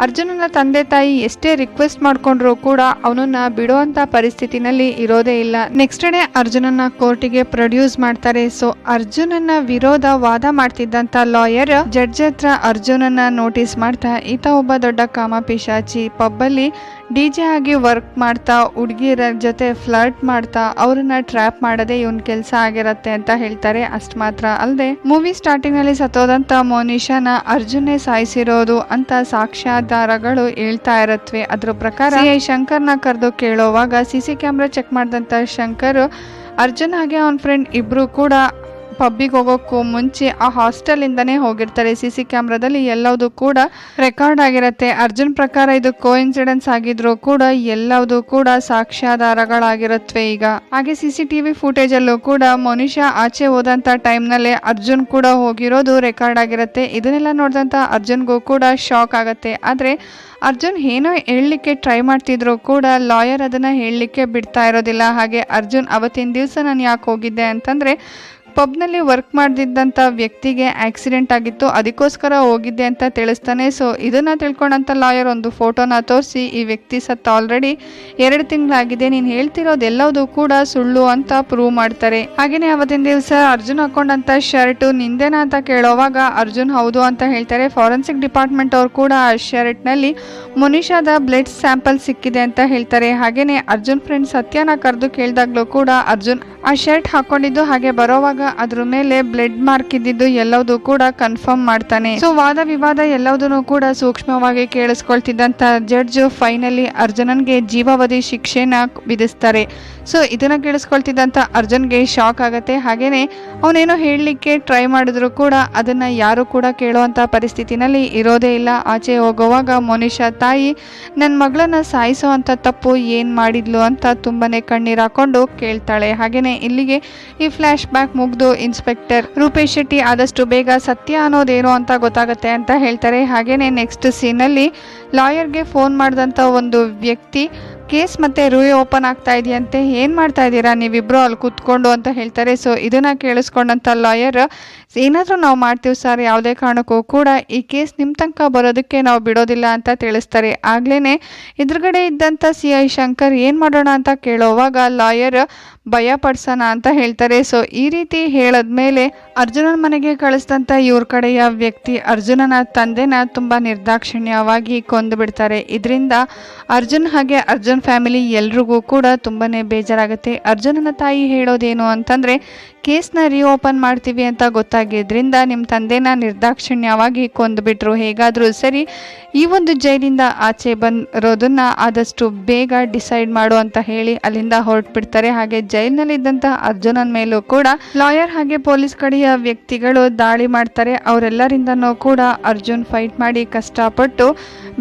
ಅರ್ಜುನನ ತಂದೆ ತಾಯಿ ಎಷ್ಟೇ ರಿಕ್ವೆಸ್ಟ್ ಮಾಡ್ಕೊಂಡ್ರೂ ಕೂಡ ಅವನನ್ನ ಬಿಡುವಂತ ಪರಿಸ್ಥಿತಿನಲ್ಲಿ ಇರೋದೇ ಇಲ್ಲ. ನೆಕ್ಸ್ಟ್ ಡೇ ಅರ್ಜುನನ ಕೋರ್ಟಿಗೆ ಪ್ರೊಡ್ಯೂಸ್ ಮಾಡ್ತಾರೆ. ಸೊ ಅರ್ಜುನನ ವಿರೋಧ ವಾದ ಮಾಡ್ತಿದ್ದಂತ ಲಾಯರ್ ಜಡ್ಜ್ ಹತ್ರ ಅರ್ಜುನನ ನೋಟಿಸ್ ಮಾಡ್ತಾ, ಈತ ಒಬ್ಬ ದೊಡ್ಡ ಕಾಮ ಪಿಶಾಚಿ. ಪಬ್ಬಲ್ಲಿ ಡಿ ಜೆ ಆಗಿ ವರ್ಕ್ ಮಾಡ್ತಾ, ಹುಡುಗಿಯರ ಜೊತೆ ಫ್ಲರ್ಟ್ ಮಾಡ್ತಾ, ಅವ್ರನ್ನ ಟ್ರ್ಯಾಪ್ ಮಾಡದೆ ಇವನ್ ಕೆಲಸ ಆಗಿರತ್ತೆ ಅಂತ ಹೇಳ್ತಾರೆ. ಅಷ್ಟು ಮಾತ್ರ ಅಲ್ಲದೆ ಮೂವಿ ಸ್ಟಾರ್ಟಿಂಗ್ನಲ್ಲಿ ಸತ್ತೋದಂತ ಮೋನಿಶಾನ ಅರ್ಜುನೇ ಸಾಯಿಸಿರೋದು ಅಂತ ಸಾಕ್ಷ್ಯಾಧಾರ ಸಾಕ್ಷ್ಯಾಧಾರಗಳು ಹೇಳ್ತಾ ಇರತ್ವೆ. ಅದ್ರ ಪ್ರಕಾರ ಐ ಶಂಕರ್ನ ಕರೆದು ಕೇಳೋವಾಗ ಸಿ ಸಿ ಕ್ಯಾಮ್ರಾ ಚೆಕ್ ಮಾಡಿದಂಥ ಶಂಕರ್ ಅರ್ಜುನ್ ಹಾಗೆ ಅವನ ಫ್ರೆಂಡ್ ಇಬ್ಬರು ಕೂಡ ಪಬ್ಬಿಗೆ ಹೋಗೋಕ್ಕೂ ಮುಂಚೆ ಆ ಹಾಸ್ಟೆಲಿಂದನೇ ಹೋಗಿರ್ತಾರೆ. ಸಿ ಸಿ ಕ್ಯಾಮ್ರಾದಲ್ಲಿ ಎಲ್ಲವುದು ಕೂಡ ರೆಕಾರ್ಡ್ ಆಗಿರುತ್ತೆ. ಅರ್ಜುನ್ ಪ್ರಕಾರ ಇದು ಕೋ ಇನ್ಸಿಡೆನ್ಸ್ ಆಗಿದ್ರು ಕೂಡ ಎಲ್ಲವುದು ಕೂಡ ಸಾಕ್ಷ್ಯಾಧಾರಗಳಾಗಿರುತ್ತವೆ ಈಗ. ಹಾಗೆ ಸಿ ಸಿ ಟಿ ವಿ ಫುಟೇಜಲ್ಲೂ ಕೂಡ ಮನುಷ್ಯ ಆಚೆ ಹೋದಂಥ ಟೈಮ್ನಲ್ಲೇ ಅರ್ಜುನ್ ಕೂಡ ಹೋಗಿರೋದು ರೆಕಾರ್ಡ್ ಆಗಿರುತ್ತೆ. ಇದನ್ನೆಲ್ಲ ನೋಡಿದಂಥ ಅರ್ಜುನ್ಗೂ ಕೂಡ ಶಾಕ್ ಆಗುತ್ತೆ. ಆದರೆ ಅರ್ಜುನ್ ಏನೋ ಹೇಳಲಿಕ್ಕೆ ಟ್ರೈ ಮಾಡ್ತಿದ್ರು ಕೂಡ ಲಾಯರ್ ಅದನ್ನು ಹೇಳಲಿಕ್ಕೆ ಬಿಡ್ತಾ ಇರೋದಿಲ್ಲ. ಹಾಗೆ ಅರ್ಜುನ್ ಅವತ್ತಿನ ದಿವಸ ನಾನು ಯಾಕೆ ಹೋಗಿದ್ದೆ ಅಂತಂದರೆ ಪಬ್ನಲ್ಲಿ ವರ್ಕ್ ಮಾಡ್ದಿದ್ದಂಥ ವ್ಯಕ್ತಿಗೆ ಆಕ್ಸಿಡೆಂಟ್ ಆಗಿತ್ತು, ಅದಕ್ಕೋಸ್ಕರ ಹೋಗಿದ್ದೆ ಅಂತ ತಿಳಿಸ್ತಾನೆ. ಸೊ, ಇದನ್ನು ತಿಳ್ಕೊಂಡಂಥ ಲಾಯರ್ ಒಂದು ಫೋಟೋನ ತೋರಿಸಿ, ಈ ವ್ಯಕ್ತಿ ಸತ್ತ ಆಲ್ರೆಡಿ ಎರಡು ತಿಂಗಳಾಗಿದೆ, ನೀನು ಹೇಳ್ತಿರೋದು ಎಲ್ಲವೂ ಕೂಡ ಸುಳ್ಳು ಅಂತ ಪ್ರೂವ್ ಮಾಡ್ತಾರೆ. ಹಾಗೆಯೇ ಅವತ್ತಿನ ದಿವಸ ಅರ್ಜುನ್ ಹಾಕೊಂಡಂಥ ಶರ್ಟು ನಿಂದೇನ ಅಂತ ಕೇಳೋವಾಗ ಅರ್ಜುನ್ ಹೌದು ಅಂತ ಹೇಳ್ತಾರೆ. ಫಾರೆನ್ಸಿಕ್ ಡಿಪಾರ್ಟ್ಮೆಂಟ್ ಅವರು ಕೂಡ ಆ ಶರ್ಟ್ನಲ್ಲಿ ಮುನಿಷಾದ ಬ್ಲಡ್ ಸ್ಯಾಂಪಲ್ ಸಿಕ್ಕಿದೆ ಅಂತ ಹೇಳ್ತಾರೆ. ಹಾಗೆಯೇ ಅರ್ಜುನ್ ಫ್ರೆಂಡ್ ಸತ್ಯನ ಕರೆದು ಕೇಳಿದಾಗ್ಲೂ ಕೂಡ ಅರ್ಜುನ್ ಆ ಶರ್ಟ್ ಹಾಕೊಂಡಿದ್ದು ಹಾಗೆ ಬರೋವಾಗ ಅದ್ರ ಮೇಲೆ ಬ್ಲಡ್ ಮಾರ್ಕ್ ಇದ್ದಿದ್ದು ಎಲ್ಲವೂ ಕೂಡ ಕನ್ಫರ್ಮ್ ಮಾಡ್ತಾನೆ. ಸೊ ವಾದ ವಿವಾದ ಎಲ್ಲದನ್ನು ಕೂಡ ಸೂಕ್ಷ್ಮವಾಗಿ ಕೇಳಿಸ್ಕೊಳ್ತಿದ್ದಂತ ಜಡ್ಜ್ ಫೈನಲಿ ಅರ್ಜುನನ್ಗೆ ಜೀವಾವಧಿ ಶಿಕ್ಷೆನ ವಿಧಿಸ್ತಾರೆ. ಸೊ ಇದನ್ನು ಕೇಳಿಸ್ಕೊಳ್ತಿದ್ದಂಥ ಅರ್ಜುನ್ಗೆ ಶಾಕ್ ಆಗುತ್ತೆ. ಹಾಗೇ ಅವನೇನೋ ಹೇಳಲಿಕ್ಕೆ ಟ್ರೈ ಮಾಡಿದ್ರು ಕೂಡ ಅದನ್ನು ಯಾರು ಕೂಡ ಕೇಳುವಂತ ಪರಿಸ್ಥಿತಿನಲ್ಲಿ ಇರೋದೇ ಇಲ್ಲ. ಆಚೆ ಹೋಗುವಾಗ ಮೋನಿಷಾ, ತಾಯಿ ನನ್ನ ಮಗಳನ್ನ ಸಾಯಿಸೋ ಅಂತ ತಪ್ಪು ಏನು ಮಾಡಿದ್ಲು ಅಂತ ತುಂಬಾ ಕಣ್ಣೀರು ಹಾಕೊಂಡು ಕೇಳ್ತಾಳೆ. ಹಾಗೆಯೇ ಇಲ್ಲಿಗೆ ಈ ಫ್ಲ್ಯಾಶ್ ಬ್ಯಾಕ್ ಮುಗಿದು ಇನ್ಸ್ಪೆಕ್ಟರ್ ರೂಪೇಶ್ ಶೆಟ್ಟಿ ಆದಷ್ಟು ಬೇಗ ಸತ್ಯ ಅನ್ನೋದೇನು ಅಂತ ಗೊತ್ತಾಗುತ್ತೆ ಅಂತ ಹೇಳ್ತಾರೆ. ಹಾಗೆಯೇ ನೆಕ್ಸ್ಟ್ ಸೀನಲ್ಲಿ ಲಾಯರ್ಗೆ ಫೋನ್ ಮಾಡಿದಂಥ ಒಂದು ವ್ಯಕ್ತಿ ಕೇಸ್ ಮತ್ತೆ ರೂಯ್ ಓಪನ್ ಆಗ್ತಾ ಇದೆಯಂತೆ, ಏನು ಮಾಡ್ತಾ ಇದ್ದೀರಾ? ನೀವಿಬ್ರು ಅಲ್ಲಿ ಕೂತ್ಕೊಂಡು ಅಂತ ಹೇಳ್ತಾರೆ. ಸೊ ಇದನ್ನ ಕೇಳಿಸ್ಕೊಂಡಂಥ ಲಾಯರ್ ಏನಾದರೂ ನಾವು ಮಾಡ್ತೀವಿ ಸರ್ ಯಾವುದೇ ಕಾರಣಕ್ಕೂ ಕೂಡ ಈ ಕೇಸ್ ನಿಮ್ಮ ತನಕ ಬರೋದಕ್ಕೆ ನಾವು ಬಿಡೋದಿಲ್ಲ ಅಂತ ತಿಳಿಸ್ತಾರೆ. ಆಗ್ಲೇ ಎದುರುಗಡೆ ಇದ್ದಂಥ ಸಿ ಐ ಶಂಕರ್ ಏನು ಮಾಡೋಣ ಅಂತ ಕೇಳೋವಾಗ ಲಾಯರ್ ಭಯ ಪಡ್ಸೋಣ ಅಂತ ಹೇಳ್ತಾರೆ. ಸೊ ಈ ರೀತಿ ಹೇಳಿದ್ಮೇಲೆ ಅರ್ಜುನನ ಮನೆಗೆ ಕಳಿಸಿದಂಥ ಇವ್ರ ಕಡೆಯ ವ್ಯಕ್ತಿ ಅರ್ಜುನನ ತಂದೆನ ತುಂಬ ನಿರ್ದಾಕ್ಷಿಣ್ಯವಾಗಿ ಕೊಂದು ಬಿಡ್ತಾರೆ. ಇದರಿಂದ ಅರ್ಜುನ್ ಹಾಗೆ ಅರ್ಜುನ್ ಫ್ಯಾಮಿಲಿ ಎಲ್ರಿಗೂ ಕೂಡ ತುಂಬಾ ಬೇಜಾರಾಗುತ್ತೆ. ಅರ್ಜುನನ ತಾಯಿ ಹೇಳೋದೇನು ಅಂತಂದರೆ ಕೇಸ್ನ ರೀಓಪನ್ ಮಾಡ್ತೀವಿ ಅಂತ ಗೊತ್ತಾಗಿದ್ರಿಂದ ನಿಮ್ಮ ತಂದೆನ ನಿರ್ದಾಕ್ಷಿಣ್ಯವಾಗಿ ಕೊಂದುಬಿಟ್ರು. ಹೇಗಾದರೂ ಸರಿ, ಈ ಒಂದು ಜೈಲಿಂದ ಆಚೆ ಬಂದಿರೋದನ್ನ ಆದಷ್ಟು ಬೇಗ ಡಿಸೈಡ್ ಮಾಡು ಅಂತ ಹೇಳಿ ಅಲ್ಲಿಂದ ಹೊರಟ್ಬಿಡ್ತಾರೆ. ಹಾಗೆ ಜೈಲಿನಲ್ಲಿದ್ದಂಥ ಅರ್ಜುನನ ಮೇಲೂ ಕೂಡ ಲಾಯರ್ ಹಾಗೆ ಪೊಲೀಸ್ ಕಡೆಯ ವ್ಯಕ್ತಿಗಳು ದಾಳಿ ಮಾಡ್ತಾರೆ. ಅವರೆಲ್ಲರಿಂದನೂ ಕೂಡ ಅರ್ಜುನ್ ಫೈಟ್ ಮಾಡಿ ಕಷ್ಟಪಟ್ಟು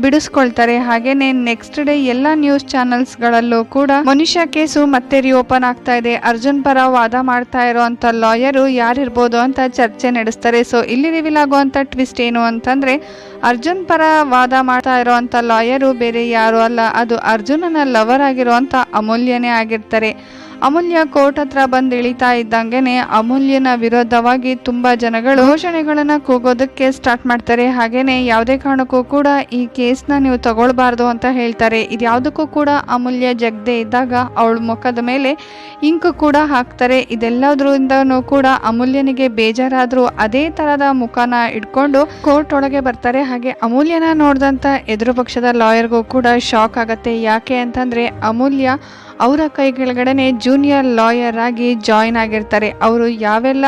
ಬಿಡಿಸ್ಕೊಳ್ತಾರೆ. ಹಾಗೇನೆ ನೆಕ್ಸ್ಟ್ ಡೇ ಎಲ್ಲ ನ್ಯೂಸ್ ಚಾನೆಲ್ಸ್ಗಳಲ್ಲೂ ಕೂಡ ಮನುಷ್ಯ ಕೇಸು ಮತ್ತೆ ರಿಓಪನ್ ಆಗ್ತಾ ಇದೆ. ಅರ್ಜುನ್ ಪರ ವಾದ ಮಾಡ್ತಾ ಇರೋಂಥ ಲಾಯರು ಯಾರಿರ್ಬೋದು ಅಂತ ಚರ್ಚೆ ನಡೆಸ್ತಾರೆ. ಸೊ ಇಲ್ಲಿ ರಿವೀಲ್ ಆಗುವಂಥ ಟ್ವಿಸ್ಟ್ ಏನು ಅಂತಂದರೆ, ಅರ್ಜುನ್ ಪರ ವಾದ ಮಾಡ್ತಾ ಇರೋವಂಥ ಲಾಯರು ಬೇರೆ ಯಾರು ಅಲ್ಲ. ಅದು ಅರ್ಜುನನ ಲವರ್ ಆಗಿರುವಂಥ ಅಮೂಲ್ಯನೇ ಆಗಿರ್ತಾರೆ. ಅಮೂಲ್ಯ ಕೋರ್ಟ್ ಹತ್ರ ಬಂದು ಇಳಿತಾ ಇದ್ದಂಗೆನೆ ಅಮೂಲ್ಯನ ವಿರೋಧವಾಗಿ ತುಂಬಾ ಜನಗಳು ಘೋಷಣೆಗಳನ್ನ ಕೂಗೋದಕ್ಕೆ ಸ್ಟಾರ್ಟ್ ಮಾಡ್ತಾರೆ. ಹಾಗೇನೆ ಯಾವುದೇ ಕಾರಣಕ್ಕೂ ಕೂಡ ಈ ಕೇಸ್ನ ನೀವು ತಗೊಳ್ಬಾರ್ದು ಅಂತ ಹೇಳ್ತಾರೆ. ಇದು ಯಾವುದಕ್ಕೂ ಕೂಡ ಅಮೂಲ್ಯ ಜಗದೆ ಇದ್ದಾಗ ಅವಳ ಮುಖದ ಮೇಲೆ ಇಂಕು ಕೂಡ ಹಾಕ್ತಾರೆ. ಇದೆಲ್ಲದ್ರಿಂದನೂ ಕೂಡ ಅಮೂಲ್ಯನಿಗೆ ಬೇಜಾರಾದ್ರೂ ಅದೇ ತರದ ಮುಖನ ಇಟ್ಕೊಂಡು ಕೋರ್ಟ್ ಒಳಗೆ ಬರ್ತಾರೆ. ಹಾಗೆ ಅಮೂಲ್ಯನ ನೋಡಿದಂತ ಎದುರು ಪಕ್ಷದ ಲಾಯರ್ಗೂ ಕೂಡ ಶಾಕ್ ಆಗತ್ತೆ. ಯಾಕೆ ಅಂತಂದ್ರೆ ಅಮೂಲ್ಯ ಅವರ ಕೈ ಕೆಳಗಡೆನೆ ಜೂನಿಯರ್ ಲಾಯರ್ ಆಗಿ ಜಾಯಿನ್ ಆಗಿರ್ತಾರೆ. ಅವರು ಯಾವೆಲ್ಲ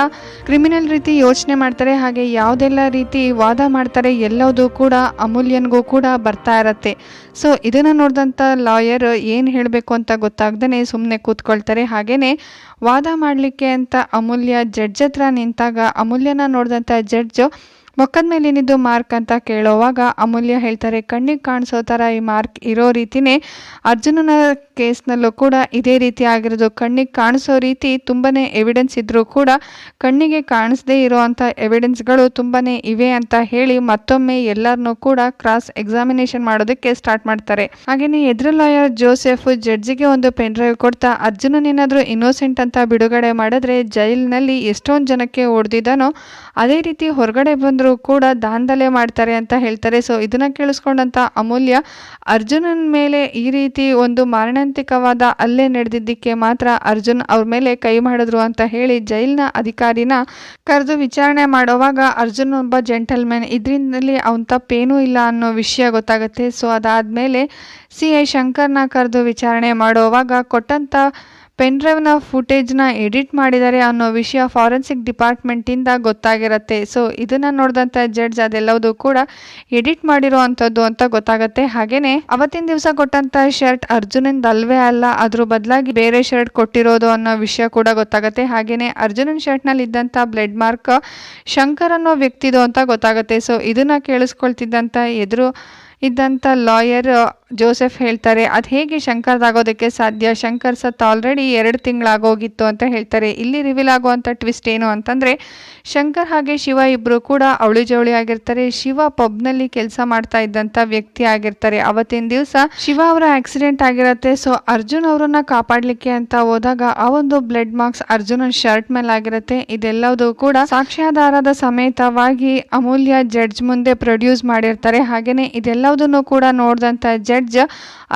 ಕ್ರಿಮಿನಲ್ ರೀತಿ ಯೋಚನೆ ಮಾಡ್ತಾರೆ, ಹಾಗೆ ಯಾವುದೆಲ್ಲ ರೀತಿ ವಾದ ಮಾಡ್ತಾರೆ ಎಲ್ಲದೂ ಕೂಡ ಅಮೂಲ್ಯನಿಗೂ ಕೂಡ ಬರ್ತಾ ಇರತ್ತೆ. ಸೊ ಇದನ್ನು ನೋಡಿದಂಥ ಲಾಯರ್ ಏನು ಹೇಳಬೇಕು ಅಂತ ಗೊತ್ತಾಗ್ದೇ ಸುಮ್ಮನೆ ಕೂತ್ಕೊಳ್ತಾರೆ. ಹಾಗೇನೆ ವಾದ ಮಾಡಲಿಕ್ಕೆ ಅಂತ ಅಮೂಲ್ಯ ಜಡ್ಜ್ ಹತ್ರ ನಿಂತಾಗ ಅಮೂಲ್ಯನ ನೋಡಿದಂಥ ಜಡ್ಜ್ ಮೊಕ್ಕದ ಮೇಲೆ ಏನಿದ್ದು ಮಾರ್ಕ್ ಅಂತ ಕೇಳೋವಾಗ ಅಮೂಲ್ಯ ಹೇಳ್ತಾರೆ, ಕಣ್ಣಿಗೆ ಕಾಣಿಸೋ ಥರ ಈ ಮಾರ್ಕ್ ಇರೋ ರೀತಿನೇ ಅರ್ಜುನನ ಕೇಸ್ನಲ್ಲೂ ಕೂಡ ಇದೇ ರೀತಿ ಆಗಿರೋದು. ಕಣ್ಣಿಗೆ ಕಾಣಿಸೋ ರೀತಿ ತುಂಬಾ ಎವಿಡೆನ್ಸ್ ಇದ್ದರೂ ಕೂಡ ಕಣ್ಣಿಗೆ ಕಾಣಿಸದೇ ಇರೋವಂಥ ಎವಿಡೆನ್ಸ್ಗಳು ತುಂಬಾ ಇವೆ ಅಂತ ಹೇಳಿ ಮತ್ತೊಮ್ಮೆ ಎಲ್ಲರನ್ನೂ ಕೂಡ ಕ್ರಾಸ್ ಎಕ್ಸಾಮಿನೇಷನ್ ಮಾಡೋದಕ್ಕೆ ಸ್ಟಾರ್ಟ್ ಮಾಡ್ತಾರೆ. ಹಾಗೆಯೇ ಎದುರು ಲಾಯರ್ ಜೋಸೆಫ್ ಜಡ್ಜಿಗೆ ಒಂದು ಪೆನ್ ಡ್ರೈವ್ ಕೊಡ್ತಾ ಅರ್ಜುನನೇನಾದರೂ ಇನ್ನೋಸೆಂಟ್ ಅಂತ ಬಿಡುಗಡೆ ಮಾಡಿದ್ರೆ ಜೈಲಿನಲ್ಲಿ ಎಷ್ಟೊಂದು ಜನಕ್ಕೆ ಹೊಡೆದಿದ್ದಾನೋ, ಅದೇ ರೀತಿ ಹೊರಗಡೆ ಬಂದರೂ ಕೂಡ ದಾಂಧಲೆ ಮಾಡ್ತಾರೆ ಅಂತ ಹೇಳ್ತಾರೆ. ಸೊ ಇದನ್ನ ಕೇಳಿಸ್ಕೊಂಡಂಥ ಅಮೂಲ್ಯ, ಅರ್ಜುನನ ಮೇಲೆ ಈ ರೀತಿ ಒಂದು ಮಾರಣಾಂತಿಕವಾದ ಅಲ್ಲೇ ನಡೆದಿದ್ದಕ್ಕೆ ಮಾತ್ರ ಅರ್ಜುನ್ ಅವ್ರ ಮೇಲೆ ಕೈ ಮಾಡಿದ್ರು ಅಂತ ಹೇಳಿ ಜೈಲಿನ ಅಧಿಕಾರಿನ ಕರೆದು ವಿಚಾರಣೆ ಮಾಡುವಾಗ ಅರ್ಜುನ್ ಒಬ್ಬ ಜೆಂಟಲ್ಮೆನ್ ಇದರಿಂದಲೇ ಅವನ ತಪ್ಪೇನೂ ಇಲ್ಲ ಅನ್ನೋ ವಿಷಯ ಗೊತ್ತಾಗುತ್ತೆ. ಸೊ ಅದಾದಮೇಲೆ ಸಿ ಐ ಶಂಕರ್ನ ಕರೆದು ವಿಚಾರಣೆ ಮಾಡುವಾಗ ಕೊಟ್ಟಂಥ ಪೆನ್ ಡ್ರೈವ್ನ ಫುಟೇಜ್ನ ಎಡಿಟ್ ಮಾಡಿದ್ದಾರೆ ಅನ್ನೋ ವಿಷಯ ಫಾರೆನ್ಸಿಕ್ ಡಿಪಾರ್ಟ್ಮೆಂಟಿಂದ ಗೊತ್ತಾಗಿರುತ್ತೆ. ಸೊ, ಇದನ್ನು ನೋಡಿದಂಥ ಜಡ್ಜ್ ಅದೆಲ್ಲವೂ ಕೂಡ ಎಡಿಟ್ ಮಾಡಿರೋ ಅಂಥದ್ದು ಅಂತ ಗೊತ್ತಾಗುತ್ತೆ. ಹಾಗೆಯೇ ಅವತ್ತಿನ ದಿವಸ ಕೊಟ್ಟಂಥ ಶರ್ಟ್ ಅರ್ಜುನಂದು ಅಲ್ವೇ ಅಲ್ಲ, ಅದ್ರ ಬದಲಾಗಿ ಬೇರೆ ಶರ್ಟ್ ಕೊಟ್ಟಿರೋದು ಅನ್ನೋ ವಿಷಯ ಕೂಡ ಗೊತ್ತಾಗುತ್ತೆ. ಹಾಗೆಯೇ ಅರ್ಜುನನ್ ಶರ್ಟ್ನಲ್ಲಿ ಇದ್ದಂಥ ಬ್ಲಡ್ ಮಾರ್ಕ್ ಶಂಕರ್ ಅನ್ನೋ ವ್ಯಕ್ತಿದು ಅಂತ ಗೊತ್ತಾಗುತ್ತೆ. ಸೊ, ಇದನ್ನು ಕೇಳಿಸ್ಕೊಳ್ತಿದ್ದಂಥ ಎದುರು ಇದ್ದಂಥ ಲಾಯರ್ ಜೋಸೆಫ್ ಹೇಳ್ತಾರೆ, ಅದು ಹೇಗೆ ಶಂಕರ್ದಾಗೋದಕ್ಕೆ ಸಾಧ್ಯ? ಶಂಕರ್ ಸತ್ ಆಲ್ರೆಡಿ ಎರಡು ತಿಂಗಳಾಗೋಗಿತ್ತು ಅಂತ ಹೇಳ್ತಾರೆ. ಇಲ್ಲಿ ರಿವೀಲ್ ಆಗುವಂಥ ಟ್ವಿಸ್ಟ್ ಏನು ಅಂತಂದರೆ, ಶಂಕರ್ ಹಾಗೆ ಶಿವ ಇಬ್ಬರು ಕೂಡ ಅವಳಿ ಜವಳಿ ಆಗಿರ್ತಾರೆ. ಶಿವ ಪಬ್ನಲ್ಲಿ ಕೆಲಸ ಮಾಡ್ತಾ ಇದ್ದಂಥ ವ್ಯಕ್ತಿ ಆಗಿರ್ತಾರೆ. ಅವತ್ತಿನ ದಿವಸ ಶಿವ ಅವರ ಆಕ್ಸಿಡೆಂಟ್ ಆಗಿರುತ್ತೆ. ಸೊ, ಅರ್ಜುನ್ ಅವರನ್ನ ಕಾಪಾಡಲಿಕ್ಕೆ ಅಂತ ಹೋದಾಗ ಆ ಒಂದು ಬ್ಲಡ್ ಮಾರ್ಕ್ಸ್ ಅರ್ಜುನನ್ ಶರ್ಟ್ ಮೇಲೆ ಆಗಿರುತ್ತೆ. ಇದೆಲ್ಲವೂ ಕೂಡ ಸಾಕ್ಷ್ಯಾಧಾರದ ಸಮೇತವಾಗಿ ಅಮೂಲ್ಯ ಜಡ್ಜ್ ಮುಂದೆ ಪ್ರೊಡ್ಯೂಸ್ ಮಾಡಿರ್ತಾರೆ. ಹಾಗೆಯೇ ಇದೆಲ್ಲದನ್ನು ಕೂಡ ನೋಡಿದಂಥ ಜಡ್ಜ್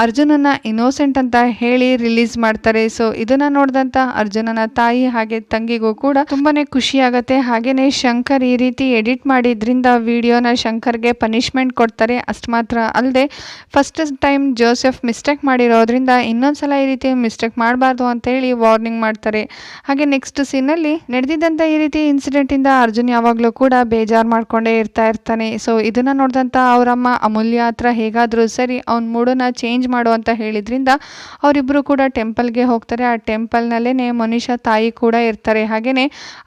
ಅರ್ಜುನನ ಇನ್ನೋಸೆಂಟ್ ಅಂತ ಹೇಳಿ ರಿಲೀಸ್ ಮಾಡ್ತಾರೆ. ಸೊ, ಇದನ್ನ ನೋಡಿದಂಥ ಅರ್ಜುನನ ತಾಯಿ ಹಾಗೆ ತಂಗಿಗೂ ಕೂಡ ತುಂಬಾನೇ ಖುಷಿ ಆಗುತ್ತೆ. ಹಾಗೇನೆ ಶಂಕರ್ ಈ ರೀತಿ ಎಡಿಟ್ ಮಾಡಿದ್ರಿಂದ ವಿಡಿಯೋನ ಶಂಕರ್ಗೆ ಪನಿಷ್ಮೆಂಟ್ ಕೊಡ್ತಾರೆ. ಅಷ್ಟು ಮಾತ್ರ ಅಲ್ಲದೆ ಫಸ್ಟ್ ಟೈಮ್ ಜೋಸೆಫ್ ಮಿಸ್ಟೇಕ್ ಮಾಡಿರೋದ್ರಿಂದ ಇನ್ನೊಂದ್ಸಲ ಈ ರೀತಿ ಮಿಸ್ಟೇಕ್ ಮಾಡಬಾರ್ದು ಅಂತ ಹೇಳಿ ವಾರ್ನಿಂಗ್ ಮಾಡ್ತಾರೆ. ಹಾಗೆ ನೆಕ್ಸ್ಟ್ ಸೀನಲ್ಲಿ ನಡೆದಿದ್ದಂಥ ಈ ರೀತಿ ಇನ್ಸಿಡೆಂಟಿಂದ ಅರ್ಜುನ್ ಯಾವಾಗಲೂ ಕೂಡ ಬೇಜಾರು ಮಾಡ್ಕೊಂಡೇ ಇರ್ತಾ ಇರ್ತಾನೆ. ಸೊ, ಇದನ್ನ ನೋಡಿದಂಥ ಅವರಮ್ಮ ಅಮೂಲ್ಯ ಹತ್ರ ಹೇಗಾದರೂ ಸರಿ ಅವ್ನ ಮೂಡನ್ನ ಚೇಂಜ್ ಮಾಡು ಅಂತ ಹೇಳಿದ್ರಿಂದ ಅವರಿಬ್ಬರು ಕೂಡ ಟೆಂಪಲ್ಗೆ ಹೋಗ್ತಾರೆ. ಆ ಟೆಂಪಲ್ನಲ್ಲೇ ಮನುಷ್ಯ ತಾಯಿ ಕೂಡ ಇರ್ತಾರೆ. ಹಾಗೆಯೇ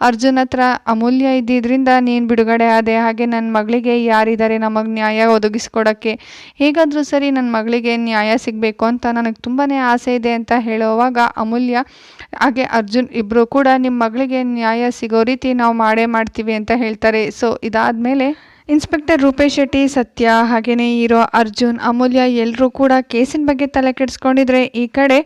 ಅರ್ಜುನ್ ಹತ್ರ ಅಮೂಲ್ಯ ಇದ್ದಿದ್ರಿಂದ ನೀನು ಬಿಡುಗಡೆ ಆದೆ. ಹಾಗೆ ನನ್ನ ಮಗಳಿಗೆ ಯಾರಿದ್ದಾರೆ? ನಮಗೆ ನ್ಯಾಯ ಒದಗಿಸ್ಕೊಡೋಕ್ಕೆ ಹೇಗಾದರೂ ಸರಿ ನನ್ನ ಮಗಳಿಗೆ ನ್ಯಾಯ ಸಿಗಬೇಕು ಅಂತ ನನಗೆ ತುಂಬಾ ಆಸೆ ಇದೆ ಅಂತ ಹೇಳುವಾಗ ಅಮೂಲ್ಯ, ಹಾಗೆ ಅರ್ಜುನ್ ಇಬ್ಬರು ಕೂಡ ನಿಮ್ಮ ಮಗಳಿಗೆ ನ್ಯಾಯ ಸಿಗೋ ರೀತಿ ನಾವು ಮಾಡೇ ಮಾಡ್ತೀವಿ ಅಂತ ಹೇಳ್ತಾರೆ. ಸೊ ಇದಾದಮೇಲೆ ಇನ್ಸ್ಪೆಕ್ಟರ್ ರೂಪೇಶ್ ಶೆಟ್ಟಿ, ಸತ್ಯ ಹಾಗೆಯೇ ಇರೋ ಅರ್ಜುನ್, ಅಮೂಲ್ಯ ಎಲ್ಲರೂ ಕೂಡ ಕೇಸಿನ ಬಗ್ಗೆ ತಲೆ ಕೆಡಿಸ್ಕೊಂಡಿದ್ರೆ ಈ ಕಡೆ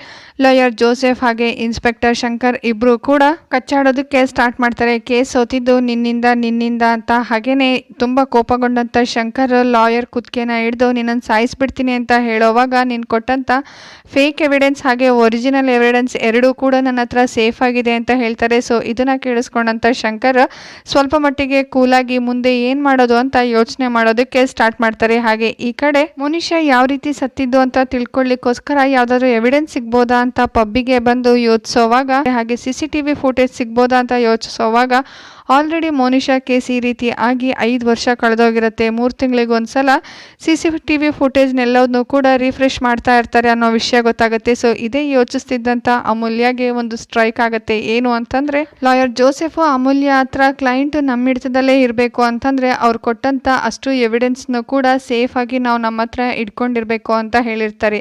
ಲಾಯರ್ ಜೋಸೆಫ್ ಹಾಗೆ ಇನ್ಸ್ಪೆಕ್ಟರ್ ಶಂಕರ್ ಇಬ್ಬರು ಕೂಡ ಕಚ್ಚಾಡೋದಕ್ಕೆ ಸ್ಟಾರ್ಟ್ ಮಾಡ್ತಾರೆ. ಕೇಸ್ ಸೋತಿದ್ದು ನಿನ್ನಿಂದ ನಿನ್ನಿಂದ ಅಂತ ಹಾಗೆಯೇ ತುಂಬ ಕೋಪಗೊಂಡಂಥ ಶಂಕರ್ ಲಾಯರ್ ಕುತ್ತಿಗೆನ ಹಿಡಿದು ನಿನ್ನನ್ನು ಸಾಯಿಸ್ಬಿಡ್ತೀನಿ ಅಂತ ಹೇಳೋವಾಗ ನೀನು ಕೊಟ್ಟಂಥ ಫೇಕ್ ಎವಿಡೆನ್ಸ್ ಹಾಗೆ ಒರಿಜಿನಲ್ ಎವಿಡೆನ್ಸ್ ಎರಡೂ ಕೂಡ ನನ್ನ ಹತ್ರ ಸೇಫ್ ಆಗಿದೆ ಅಂತ ಹೇಳ್ತಾರೆ. ಸೊ ಇದನ್ನು ಕೇಳಿಸ್ಕೊಂಡಂಥ ಶಂಕರ್ ಸ್ವಲ್ಪ ಮಟ್ಟಿಗೆ ಕೂಲಾಗಿ ಮುಂದೆ ಏನು ಮಾಡೋದು ಅಂತ ಯೋಚನೆ ಮಾಡೋದಕ್ಕೆ ಸ್ಟಾರ್ಟ್ ಮಾಡ್ತಾರೆ. ಹಾಗೆ ಈ ಕಡೆ ಮನುಷ್ಯ ಯಾವ ರೀತಿ ಸತ್ತಿದ್ದು ಅಂತ ತಿಳ್ಕೊಳ್ಳಿಕ್ಕೋಸ್ಕರ ಯಾವ್ದಾದ್ರು ಎವಿಡೆನ್ಸ್ ಸಿಗ್ಬೋದಾ ಅಂತ ಪಬ್ಬಿಗೆ ಬಂದು ಯೋಚಿಸೋವಾಗ, ಹಾಗೆ C C T V footage ಸಿಗ್ಬೋದಾ ಅಂತ ಯೋಚಿಸೋವಾಗ ಆಲ್ರೆಡಿ ಮೋನಿಶಾ ಕೇಸ್ ಈ ರೀತಿ ಆಗಿ ಐದು ವರ್ಷ ಕಳೆದೋಗಿರುತ್ತೆ. ಮೂರು ತಿಂಗಳಿಗೊಂದ್ಸಲ ಸಿ ಸಿ ಟಿ ವಿ ಫುಟೇಜ್ನೆಲ್ಲದನ್ನು ಕೂಡ ರಿಫ್ರೆಶ್ ಮಾಡ್ತಾ ಇರ್ತಾರೆ ಅನ್ನೋ ವಿಷಯ ಗೊತ್ತಾಗುತ್ತೆ. ಸೊ ಇದೇ ಯೋಚಿಸ್ತಿದ್ದಂಥ ಅಮೂಲ್ಯಗೆ ಒಂದು ಸ್ಟ್ರೈಕ್ ಆಗುತ್ತೆ. ಏನು ಅಂತಂದರೆ, ಲಾಯರ್ ಜೋಸೆಫು ಅಮೂಲ್ಯ ಹತ್ರ ಕ್ಲೈಂಟ್ ನಮ್ಮ ಹಿಡಿತದಲ್ಲೇ ಇರಬೇಕು ಅಂತಂದರೆ ಅವ್ರು ಕೊಟ್ಟಂಥ ಅಷ್ಟು ಎವಿಡೆನ್ಸ್ನು ಕೂಡ ಸೇಫ್ ಆಗಿ ನಾವು ನಮ್ಮ ಹತ್ರ ಇಟ್ಕೊಂಡಿರಬೇಕು ಅಂತ ಹೇಳಿರ್ತಾರೆ.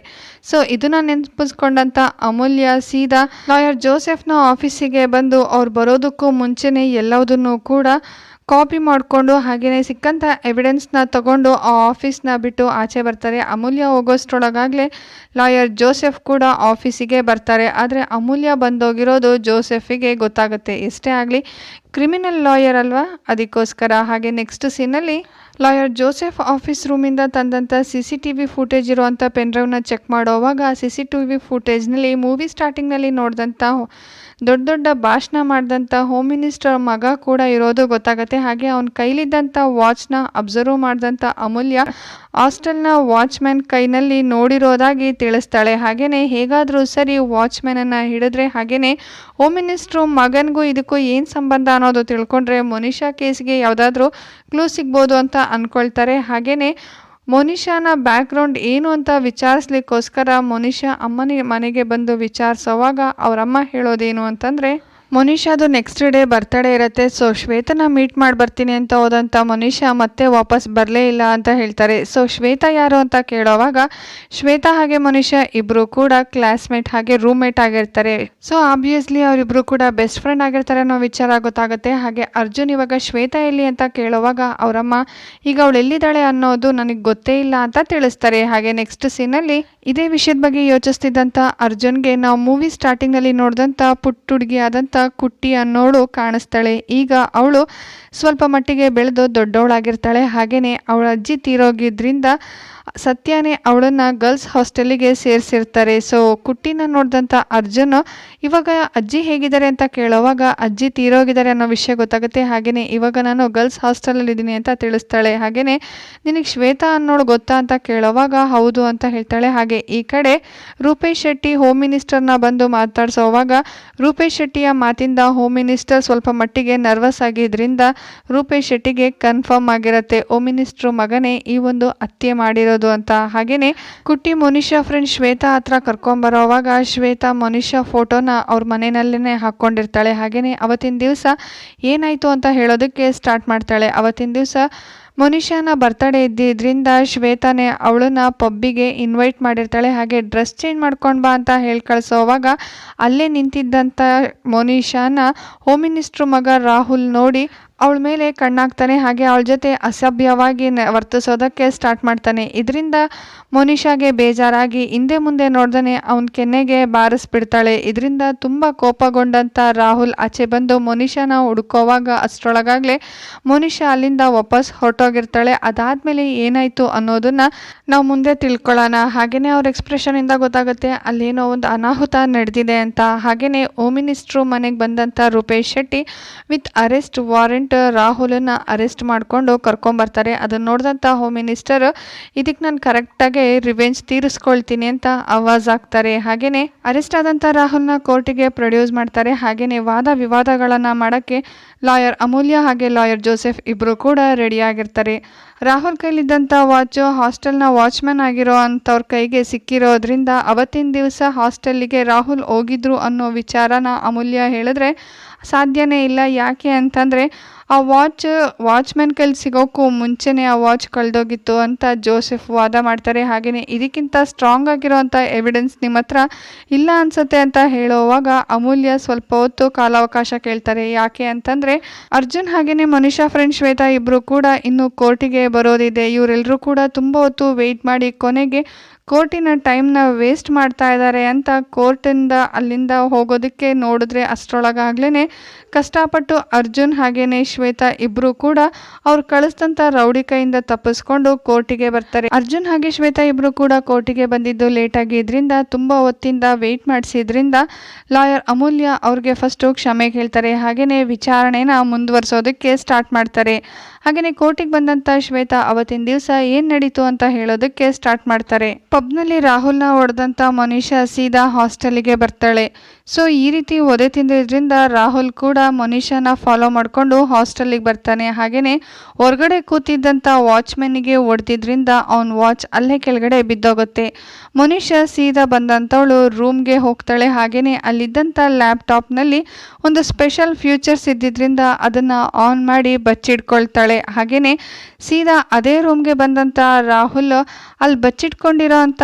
ಸೊ ಇದನ್ನು ನೆನಪಿಸ್ಕೊಂಡಂಥ ಅಮೂಲ್ಯ ಸೀದಾ ಲಾಯರ್ ಜೋಸೆಫ್ನ ಆಫೀಸಿಗೆ ಬಂದು ಅವ್ರು ಬರೋದಕ್ಕೂ ಮುಂಚೆನೇ ಎಲ್ಲದನ್ನು ಕೂಡ ಕಾಪಿ ಮಾಡಿಕೊಂಡು ಹಾಗೆಯೇ ಸಿಕ್ಕಂಥ ಎವಿಡೆನ್ಸ್ನ ತಗೊಂಡು ಆ ಆಫೀಸ್ನ ಬಿಟ್ಟು ಆಚೆ ಬರ್ತಾರೆ. ಅಮೂಲ್ಯ ಹೋಗೋಷ್ಟ್ರೊಳಗಾಗಲೇ ಲಾಯರ್ ಜೋಸೆಫ್ ಕೂಡ ಆಫೀಸಿಗೆ ಬರ್ತಾರೆ. ಆದರೆ ಅಮೂಲ್ಯ ಬಂದೋಗಿರೋದು ಜೋಸೆಫಿಗೆ ಗೊತ್ತಾಗುತ್ತೆ. ಎಷ್ಟೇ ಆಗಲಿ ಕ್ರಿಮಿನಲ್ ಲಾಯರ್ ಅಲ್ವಾ? ಅದಕ್ಕೋಸ್ಕರ ಹಾಗೆ ನೆಕ್ಸ್ಟ್ ಸೀನಲ್ಲಿ ಲಾಯರ್ ಜೋಸೆಫ್ ಆಫೀಸ್ ರೂಮಿಂದ ತಂದಂಥ C C T V footage ಇರುವಂಥ ಪೆನ್ಡ್ರೈವ್ನ ಚೆಕ್ ಮಾಡೋವಾಗ ಸಿ ಸಿ ಟಿ ವಿ ಫುಟೇಜ್ನಲ್ಲಿ ಮೂವಿ ಸ್ಟಾರ್ಟಿಂಗ್ನಲ್ಲಿ ನೋಡಿದಂಥ ದೊಡ್ಡ ದೊಡ್ಡ ಭಾಷಣ ಮಾಡಿದಂಥ ಹೋಮ್ ಮಿನಿಸ್ಟರ್ ಮಗ ಕೂಡ ಇರೋದು ಗೊತ್ತಾಗುತ್ತೆ. ಹಾಗೆ ಅವನ ಕೈಲಿದ್ದಂಥ ವಾಚ್ನ ಅಬ್ಸರ್ವ್ ಮಾಡಿದಂಥ ಅಮೂಲ್ಯ ಹಾಸ್ಟೆಲ್ನ ವಾಚ್ಮ್ಯಾನ್ ಕೈನಲ್ಲಿ ನೋಡಿರೋದಾಗಿ ತಿಳಿಸ್ತಾಳೆ. ಹಾಗೆಯೇ ಹೇಗಾದರೂ ಸರಿ ವಾಚ್ಮ್ಯಾನನ್ನು ಹಿಡಿದ್ರೆ ಹಾಗೆಯೇ ಹೋಮ್ ಮಿನಿಸ್ಟ್ರು ಮಗನಿಗೂ ಇದಕ್ಕೂ ಏನು ಸಂಬಂಧ ಅನ್ನೋದು ತಿಳ್ಕೊಂಡ್ರೆ ಮನುಷ್ಯ ಕೇಸ್ಗೆ ಯಾವುದಾದ್ರೂ ಕ್ಲೂ ಸಿಗ್ಬೋದು ಅಂತ ಅಂದ್ಕೊಳ್ತಾರೆ ಹಾಗೆಯೇ ಮೋನಿಶಾನ ಬ್ಯಾಕ್ಗ್ರೌಂಡ್ ಏನು ಅಂತ ವಿಚಾರಿಸ್ಲಿಕ್ಕೋಸ್ಕರ ಮೋನಿಶಾ ಅಮ್ಮನ ಮನೆಗೆ ಬಂದು ವಿಚಾರಿಸೋವಾಗ ಅವರಮ್ಮ ಹೇಳೋದೇನು ಅಂತಂದರೆ ಮೋನಿಶಾದು ನೆಕ್ಸ್ಟ್ ಡೇ ಬರ್ತಡೇ ಇರುತ್ತೆ ಸೊ ಶ್ವೇತನ ಮೀಟ್ ಮಾಡಿ ಬರ್ತೀನಿ ಅಂತ ಹೋದಂಥ ಮನೀಷಾ ಮತ್ತೆ ವಾಪಸ್ ಬರಲೇ ಇಲ್ಲ ಅಂತ ಹೇಳ್ತಾರೆ. ಸೊ ಶ್ವೇತಾ ಯಾರು ಅಂತ ಕೇಳೋವಾಗ ಶ್ವೇತಾ ಹಾಗೆ ಮನುಷ್ಯ ಇಬ್ಬರು ಕೂಡ ಕ್ಲಾಸ್ಮೇಟ್ ಹಾಗೆ ರೂಮ್ಮೇಟ್ ಆಗಿರ್ತಾರೆ. ಸೊ ಆಬ್ವಿಯಸ್ಲಿ ಅವರಿಬ್ಬರು ಕೂಡ ಬೆಸ್ಟ್ ಫ್ರೆಂಡ್ ಆಗಿರ್ತಾರೆ ಅನ್ನೋ ವಿಚಾರ ಗೊತ್ತಾಗುತ್ತೆ. ಹಾಗೆ ಅರ್ಜುನ್ ಇವಾಗ ಶ್ವೇತಾ ಎಲ್ಲಿ ಅಂತ ಕೇಳೋವಾಗ ಅವರಮ್ಮ, ಈಗ ಅವಳು ಎಲ್ಲಿದ್ದಾಳೆ ಅನ್ನೋದು ನನಗೆ ಗೊತ್ತೇ ಇಲ್ಲ ಅಂತ ತಿಳಿಸ್ತಾರೆ. ಹಾಗೆ ನೆಕ್ಸ್ಟ್ ಸೀನಲ್ಲಿ ಇದೇ ವಿಷಯದ ಬಗ್ಗೆ ಯೋಚಿಸ್ತಿದ್ದಂಥ ಅರ್ಜುನ್ಗೆ ನಾವು ಮೂವಿ ಸ್ಟಾರ್ಟಿಂಗ್ನಲ್ಲಿ ನೋಡಿದಂಥ ಪುಟ್ಟ ಹುಡುಗಿ ಆದಂಥ ಕುಟ್ಟಿ ಅನ್ನೋಳು ಕಾಣಿಸ್ತಾಳೆ. ಈಗ ಅವಳು ಸ್ವಲ್ಪ ಮಟ್ಟಿಗೆ ಬೆಳೆದು ದೊಡ್ಡವಳಾಗಿರ್ತಾಳೆ. ಹಾಗೆಯೇ ಅವಳ ಅಜ್ಜಿ ತೀರೋಗಿದ್ರಿಂದ ಸತ್ಯನೇ ಅವಳನ್ನ ಗರ್ಲ್ಸ್ ಹಾಸ್ಟೆಲಿಗೆ ಸೇರಿಸಿರ್ತಾರೆ. ಸೊ ಕುಟ್ಟಿನ ನೋಡಿದಂಥ ಅರ್ಜುನ್, ಇವಾಗ ಅಜ್ಜಿ ಹೇಗಿದ್ದಾರೆ ಅಂತ ಕೇಳೋವಾಗ ಅಜ್ಜಿ ತೀರೋಗಿದ್ದಾರೆ ಅನ್ನೋ ವಿಷಯ ಗೊತ್ತಾಗುತ್ತೆ. ಹಾಗೆಯೇ ಇವಾಗ ನಾನು ಗರ್ಲ್ಸ್ ಹಾಸ್ಟೆಲಲ್ಲಿದ್ದೀನಿ ಅಂತ ತಿಳಿಸ್ತಾಳೆ. ಹಾಗೆಯೇ ನಿನಗೆ ಶ್ವೇತಾ ಅನ್ನೋಳು ಗೊತ್ತಾ ಅಂತ ಕೇಳೋವಾಗ ಹೌದು ಅಂತ ಹೇಳ್ತಾಳೆ. ಹಾಗೆ ಈ ಕಡೆ ರೂಪೇಶ್ ಶೆಟ್ಟಿ ಹೋಮ್ ಮಿನಿಸ್ಟರ್ನ ಬಂದು ಮಾತಾಡ್ಸೋವಾಗ ರೂಪೇಶ್ ಶೆಟ್ಟಿಯ ಮಾತಿಂದ ಹೋಮ್ ಮಿನಿಸ್ಟರ್ ಸ್ವಲ್ಪ ಮಟ್ಟಿಗೆ ನರ್ವಸ್ ಆಗಿದ್ರಿಂದ ರೂಪೇಶ್ ಶೆಟ್ಟಿಗೆ ಕನ್ಫರ್ಮ್ ಆಗಿರುತ್ತೆ. ಹೋಮ್ ಮಿನಿಸ್ಟ್ರು ಮಗನೇ ಈ ಒಂದು ಹತ್ಯೆ ಮಾಡಿರೋದು ಅಂತ. ಹಾಗೆಯೇ ಕುಟ್ಟಿ ಮೋನಿಷಾ ಫ್ರೆಂಡ್ ಶ್ವೇತಾ ಹತ್ರ ಕರ್ಕೊಂಬರೋವಾಗ ಶ್ವೇತಾ ಮೋನಿಷಾ ಫೋಟೋನ ಅವ್ರ ಮನೆಯಲ್ಲೇ ಹಾಕ್ಕೊಂಡಿರ್ತಾಳೆ. ಹಾಗೆಯೇ ಅವತ್ತಿನ ದಿವಸ ಏನಾಯಿತು ಅಂತ ಹೇಳೋದಕ್ಕೆ ಸ್ಟಾರ್ಟ್ ಮಾಡ್ತಾಳೆ. ಅವತ್ತಿನ ದಿವಸ ಮನುಷ್ಯನ ಬರ್ತಡೇ ಇದ್ದಿದ್ದರಿಂದ ಶ್ವೇತಾನೆ ಅವಳನ್ನ ಪಬ್ಬಿಗೆ ಇನ್ವೈಟ್ ಮಾಡಿರ್ತಾಳೆ, ಹಾಗೆ ಡ್ರೆಸ್ ಚೇಂಜ್ ಮಾಡ್ಕೊಂಡು ಬಾ ಅಂತ ಹೇಳಿ ಕಳಿಸೋವಾಗ ಅಲ್ಲೇ ನಿಂತಿದ್ದಂಥ ಮೊನಿಷಾನ ಹೋಮ್ ಮಿನಿಸ್ಟ್ರು ಮಗ ರಾಹುಲ್ ನೋಡಿ ಅವಳ ಮೇಲೆ ಕಣ್ಣಾಗ್ತಾನೆ, ಹಾಗೆ ಅವಳ ಜೊತೆ ಅಸಭ್ಯವಾಗಿ ವರ್ತಿಸೋದಕ್ಕೆ ಸ್ಟಾರ್ಟ್ ಮಾಡ್ತಾನೆ. ಇದರಿಂದ ಮೋನಿಷಾಗೆ ಬೇಜಾರಾಗಿ ಹಿಂದೆ ಮುಂದೆ ನೋಡ್ದನೆ ಅವನ ಕೆನ್ನೆಗೆ ಬಾರಿಸ್ಬಿಡ್ತಾಳೆ. ಇದರಿಂದ ತುಂಬ ಕೋಪಗೊಂಡಂಥ ರಾಹುಲ್ ಆಚೆ ಬಂದು ಮೋನಿಷಾನ ಹುಡ್ಕೋವಾಗ ಅಷ್ಟರೊಳಗಾಗಲೇ ಮೋನಿಷಾ ಅಲ್ಲಿಂದ ವಾಪಸ್ ಹೊರಟೋಗಿರ್ತಾಳೆ. ಅದಾದಮೇಲೆ ಏನಾಯಿತು ಅನ್ನೋದನ್ನು ನಾವು ಮುಂದೆ ತಿಳ್ಕೊಳ್ಳೋಣ. ಹಾಗೆಯೇ ಅವ್ರ ಎಕ್ಸ್ಪ್ರೆಷನಿಂದ ಗೊತ್ತಾಗುತ್ತೆ, ಅಲ್ಲೇನೋ ಒಂದು ಅನಾಹುತ ನಡೆದಿದೆ ಅಂತ. ಹಾಗೆಯೇ ಹೋಮ್ ಮಿನಿಸ್ಟ್ರು ಮನೆಗೆ ಬಂದಂಥ Rupesh Shetty with arrest warrant ರಾಹುಲನ್ನು arrest ಮಾಡಿಕೊಂಡು ಕರ್ಕೊಂಬರ್ತಾರೆ ಅದನ್ನು ನೋಡಿದಂಥ ಹೋಮ್ ಮಿನಿಸ್ಟರ್ ಇದಕ್ಕೆ ನಾನು ಕರೆಕ್ಟಾಗಿ ರಿವೆಂಜ್ ತೀರಿಸ್ಕೊಳ್ತೀನಿ ಅಂತ ಆವಾಜ್ ಆಗ್ತಾರೆ ಹಾಗೆಯೇ ಅರೆಸ್ಟ್ ಆದಂಥ ರಾಹುಲ್ನ ಕೋರ್ಟಿಗೆ ಪ್ರೊಡ್ಯೂಸ್ ಮಾಡ್ತಾರೆ. ಹಾಗೆಯೇ ವಾದ ವಿವಾದಗಳನ್ನು ಮಾಡೋಕ್ಕೆ ಲಾಯರ್ ಅಮೂಲ್ಯ ಹಾಗೆ ಲಾಯರ್ ಜೋಸೆಫ್ ಇಬ್ಬರು ಕೂಡ ರೆಡಿಯಾಗಿರ್ತಾರೆ ರಾಹುಲ್ ಕೈಲಿದ್ದಂಥ ವಾಚು ಹಾಸ್ಟೆಲ್ನ ವಾಚ್ಮನ್ ಆಗಿರೋ ಅಂಥವ್ರ ಕೈಗೆ ಸಿಕ್ಕಿರೋದ್ರಿಂದ ಅವತ್ತಿನ ದಿವಸ ಹಾಸ್ಟೆಲ್ಲಿಗೆ ರಾಹುಲ್ ಹೋಗಿದ್ರು ಅನ್ನೋ ವಿಚಾರನ ಅಮೂಲ್ಯ ಹೇಳಿದ್ರೆ ಸಾಧ್ಯನೇ ಇಲ್ಲ. ಯಾಕೆ ಅಂತಂದರೆ ಆ ವಾಚ್ ವಾಚ್ಮ್ಯಾನ್ ಕೈಲಿ ಸಿಗೋಕ್ಕೂ ಮುಂಚೆನೇ ಆ ವಾಚ್ ಕಳೆದೋಗಿತ್ತು ಅಂತ ಜೋಸೆಫ್ ವಾದ ಮಾಡ್ತಾರೆ. ಹಾಗೆಯೇ ಇದಕ್ಕಿಂತ ಸ್ಟ್ರಾಂಗ್ ಆಗಿರೋವಂಥ ಎವಿಡೆನ್ಸ್ ನಿಮ್ಮ ಹತ್ರ ಇಲ್ಲ ಅನ್ಸುತ್ತೆ ಅಂತ ಹೇಳೋವಾಗ ಅಮೂಲ್ಯ ಸ್ವಲ್ಪ ಹೊತ್ತು ಕಾಲಾವಕಾಶ ಕೇಳ್ತಾರೆ. ಯಾಕೆ ಅಂತಂದರೆ ಅರ್ಜುನ್ ಹಾಗೆಯೇ ಮನುಷ್ಯ ಫ್ರೆಂಡ್ ಶ್ವೇತಾ ಇಬ್ಬರು ಕೂಡ ಇನ್ನು ಕೋರ್ಟಿಗೆ ಬರೋದಿದೆ. ಇವರೆಲ್ಲರೂ ಕೂಡ ತುಂಬ ಹೊತ್ತು ವೆಯ್ಟ್ ಮಾಡಿ ಕೊನೆಗೆ ಕೋರ್ಟಿನ ಟೈಮ್ನ ವೇಸ್ಟ್ ಮಾಡ್ತಾ ಇದ್ದಾರೆ ಅಂತ ಕೋರ್ಟಿಂದ ಅಲ್ಲಿಂದ ಹೋಗೋದಕ್ಕೆ ನೋಡಿದ್ರೆ ಅಷ್ಟರೊಳಗಾಗ್ಲೇ ಕಷ್ಟಪಟ್ಟು ಅರ್ಜುನ್ ಹಾಗೇನೆ ಶ್ವೇತಾ ಇಬ್ಬರು ಕೂಡ ಅವ್ರು ಕಳಿಸಿದಂಥ ರೌಡಿ ಕೈಯಿಂದ ತಪ್ಪಿಸ್ಕೊಂಡು ಕೋರ್ಟಿಗೆ ಬರ್ತಾರೆ. ಅರ್ಜುನ್ ಹಾಗೆ ಶ್ವೇತಾ ಇಬ್ಬರು ಕೂಡ ಕೋರ್ಟಿಗೆ ಬಂದಿದ್ದು ಲೇಟಾಗಿ ಆಗಿದ್ರಿಂದ ತುಂಬ ಹೊತ್ತಿಂದ ವೆಯ್ಟ್ ಮಾಡಿಸಿದ್ರಿಂದ ಲಾಯರ್ ಅಮೂಲ್ಯ ಅವ್ರಿಗೆ ಫಸ್ಟು ಕ್ಷಮೆ ಕೇಳ್ತಾರೆ ಹಾಗೆಯೇ ವಿಚಾರಣೆನ ಮುಂದುವರಿಸೋದಕ್ಕೆ ಸ್ಟಾರ್ಟ್ ಮಾಡ್ತಾರೆ. ಹಾಗೆಯೇ ಕೋರ್ಟಿಗೆ ಬಂದಂತ ಶ್ವೇತಾ ಅವತ್ತಿನ ದಿವಸ ಏನ್ ನಡೀತು ಅಂತ ಹೇಳೋದಕ್ಕೆ ಸ್ಟಾರ್ಟ್ ಮಾಡ್ತಾರೆ. ಪಬ್ನಲ್ಲಿ ರಾಹುಲ್ನ ಹೊಡೆದಂತ ಮನುಷ್ಯ ಸೀದಾ ಹಾಸ್ಟೆಲ್ಗೆ ಬರ್ತಾಳೆ. ಸೊ ಈ ರೀತಿ ಒದೆ ತಿಂದಿದ್ರಿಂದ ರಾಹುಲ್ ಕೂಡ ಮನೀಷನ ಫಾಲೋ ಮಾಡಿಕೊಂಡು ಹಾಸ್ಟೆಲಿಗೆ ಬರ್ತಾನೆ. ಹಾಗೆಯೇ ಹೊರಗಡೆ ಕೂತಿದ್ದಂಥ ವಾಚ್ಮೆನ್ನಿಗೆ ಹೊಡೆದಿದ್ರಿಂದ ಅವನ ವಾಚ್ ಅಲ್ಲೇ ಕೆಳಗಡೆ ಬಿದ್ದೋಗುತ್ತೆ. ಮನೀಷ ಸೀದಾ ಬಂದಂಥವಳು ರೂಮ್ಗೆ ಹೋಗ್ತಾಳೆ. ಹಾಗೆಯೇ ಅಲ್ಲಿದ್ದಂಥ ಲ್ಯಾಪ್ಟಾಪ್ನಲ್ಲಿ ಒಂದು ಸ್ಪೆಷಲ್ ಫ್ಯೂಚರ್ಸ್ ಇದ್ದಿದ್ರಿಂದ ಅದನ್ನು ಆನ್ ಮಾಡಿ ಬಚ್ಚಿಟ್ಕೊಳ್ತಾಳೆ. ಹಾಗೆಯೇ ಸೀದಾ ಅದೇ ರೂಮ್ಗೆ ಬಂದಂಥ ರಾಹುಲ್ ಅಲ್ಲಿ ಬಚ್ಚಿಟ್ಕೊಂಡಿರೋ ಅಂಥ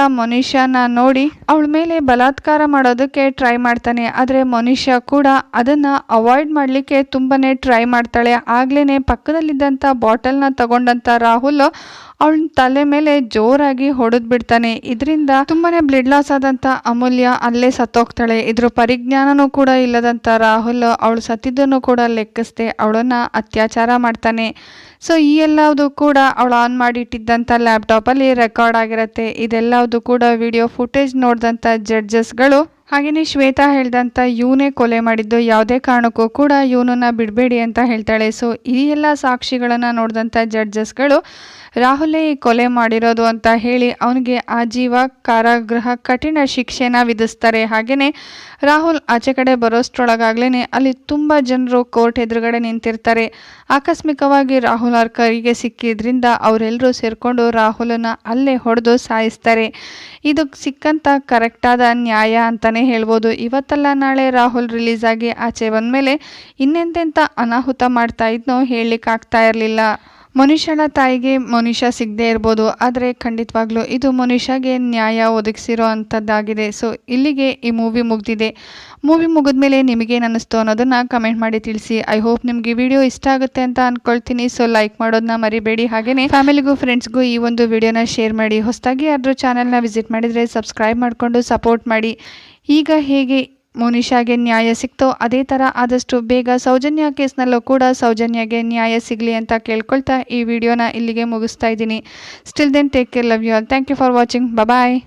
ನೋಡಿ ಅವಳ ಮೇಲೆ ಬಲಾತ್ಕಾರ ಮಾಡೋದಕ್ಕೆ ಟ್ರೈ ಮಾಡ್ತಾನೆ. ಆದರೆ ಮನುಷ್ಯ ಕೂಡ ಅದನ್ನು ಅವಾಯ್ಡ್ ಮಾಡಲಿಕ್ಕೆ ತುಂಬಾ ಟ್ರೈ ಮಾಡ್ತಾಳೆ. ಆಗ್ಲೇ ಪಕ್ಕದಲ್ಲಿದ್ದಂಥ ಬಾಟಲ್ನ ತಗೊಂಡಂಥ ರಾಹುಲ್ ಅವಳ ತಲೆ ಮೇಲೆ ಜೋರಾಗಿ ಹೊಡೆದು ಬಿಡ್ತಾನೆ. ಇದರಿಂದ ತುಂಬಾನೇ ಬ್ಲಡ್ ಲಾಸ್ ಆದಂಥ ಅಮೂಲ್ಯ ಅಲ್ಲೇ ಸತ್ತೋಗ್ತಾಳೆ. ಇದ್ರ ಪರಿಜ್ಞಾನನೂ ಕೂಡ ಇಲ್ಲದಂಥ ರಾಹುಲ್ ಅವಳು ಸತ್ತಿದ್ದನ್ನು ಕೂಡ ಲೆಕ್ಕಿಸ್ದೆ ಅವಳನ್ನು ಅತ್ಯಾಚಾರ ಮಾಡ್ತಾನೆ. ಸೊ ಈ ಎಲ್ಲದು ಕೂಡ ಅವಳು ಆನ್ ಮಾಡಿಟ್ಟಿದ್ದಂಥ ಲ್ಯಾಪ್ಟಾಪಲ್ಲಿ ರೆಕಾರ್ಡ್ ಆಗಿರುತ್ತೆ. ಇದೆಲ್ಲದು ಕೂಡ ವಿಡಿಯೋ ಫುಟೇಜ್ ನೋಡಿದಂಥ ಜಡ್ಜಸ್ಗಳು ಹಾಗೆಯೇ ಶ್ವೇತಾ ಹೇಳ್ದಂಥ ಇವನೇ ಕೊಲೆ ಮಾಡಿದ್ದು. ಯಾವುದೇ ಕಾರಣಕ್ಕೂ ಕೂಡ ಇವನನ್ನು ಬಿಡಬೇಡಿ ಅಂತ ಹೇಳ್ತಾಳೆ. ಸೊ ಈ ಎಲ್ಲ ಸಾಕ್ಷಿಗಳನ್ನು ನೋಡಿದಂಥ ಜಡ್ಜಸ್ಗಳು ರಾಹುಲೇ ಕೊಲೆ ಮಾಡಿರೋದು ಅಂತ ಹೇಳಿ ಅವನಿಗೆ ಆಜೀವ ಕಾರಾಗೃಹ ಕಠಿಣ ಶಿಕ್ಷೆನ ವಿಧಿಸ್ತಾರೆ. ಹಾಗೆಯೇ ರಾಹುಲ್ ಆಚೆ ಕಡೆ ಬರೋಷ್ಟೊಳಗಾಗ್ಲೇ ಅಲ್ಲಿ ತುಂಬ ಜನರು ಕೋರ್ಟ್ ಎದುರುಗಡೆ ನಿಂತಿರ್ತಾರೆ. ಆಕಸ್ಮಿಕವಾಗಿ ರಾಹುಲ್ ಅವ್ರ ಕೈಗೆ ಸಿಕ್ಕಿದ್ರಿಂದ ಅವರೆಲ್ಲರೂ ಸೇರಿಕೊಂಡು ರಾಹುಲನ್ನ ಅಲ್ಲೇ ಹೊಡೆದು ಸಾಯಿಸ್ತಾರೆ. ಇದು ಸಿಕ್ಕಂಥ ಕರೆಕ್ಟಾದ ನ್ಯಾಯ ಅಂತಲೇ ಹೇಳ್ಬೋದು. ಇವತ್ತಲ್ಲ ನಾಳೆ ರಾಹುಲ್ ರಿಲೀಸ್ ಆಗಿ ಆಚೆ ಬಂದಮೇಲೆ ಇನ್ನೆಂತೆಂಥ ಅನಾಹುತ ಮಾಡ್ತಾ ಇದ್ನೋ ಹೇಳಲಿಕ್ಕಾಗ್ತಾ ಇರಲಿಲ್ಲ. ಮನುಷ್ಯನ ತಾಯಿಗೆ ಮನುಷ್ಯ ಸಿಗದೇ ಇರ್ಬೋದು, ಆದರೆ ಖಂಡಿತವಾಗ್ಲೂ ಇದು ಮನುಷ್ಯಗೆ ನ್ಯಾಯ ಒದಗಿಸಿರೋ ಅಂಥದ್ದಾಗಿದೆ. ಸೊ ಇಲ್ಲಿಗೆ ಈ ಮೂವಿ ಮುಗಿದಿದೆ. ಮೂವಿ ಮುಗಿದ್ಮೇಲೆ ನಿಮಗೇನು ಅನ್ನಿಸ್ತು ಅನ್ನೋದನ್ನು ಕಮೆಂಟ್ ಮಾಡಿ ತಿಳಿಸಿ. ಐ ಹೋಪ್ ನಿಮಗೆ ವಿಡಿಯೋ ಇಷ್ಟ ಆಗುತ್ತೆ ಅಂತ ಅಂದ್ಕೊಳ್ತೀನಿ ಸೊ ಲೈಕ್ ಮಾಡೋದನ್ನ ಮರಿಬೇಡಿ. ಹಾಗೆಯೇ ಫ್ಯಾಮಿಲಿಗೂ ಫ್ರೆಂಡ್ಸ್ಗೂ ಈ ಒಂದು ವಿಡಿಯೋನ ಶೇರ್ ಮಾಡಿ. ಹೊಸದಾಗಿ ಯಾರಾದರೂ ಚಾನಲ್ನ ವಿಸಿಟ್ ಮಾಡಿದರೆ ಸಬ್ಸ್ಕ್ರೈಬ್ ಮಾಡಿಕೊಂಡು ಸಪೋರ್ಟ್ ಮಾಡಿ. ಈಗ ಹೇಗೆ ಮೋನಿಶಾಗೆ ನ್ಯಾಯ ಸಿಕ್ತೋ, ಅದೇ ಥರ ಆದಷ್ಟು ಬೇಗ ಸೌಜನ್ಯ ಕೇಸ್ನಲ್ಲೂ ಕೂಡ ಸೌಜನ್ಯಗೆ ನ್ಯಾಯ ಸಿಗಲಿ ಅಂತ ಕೇಳ್ಕೊಳ್ತಾ ಈ ವಿಡಿಯೋನ ಇಲ್ಲಿಗೆ ಮುಗಿಸ್ತಾ ಇದ್ದೀನಿ. Still then take care love you all thank you for watching bye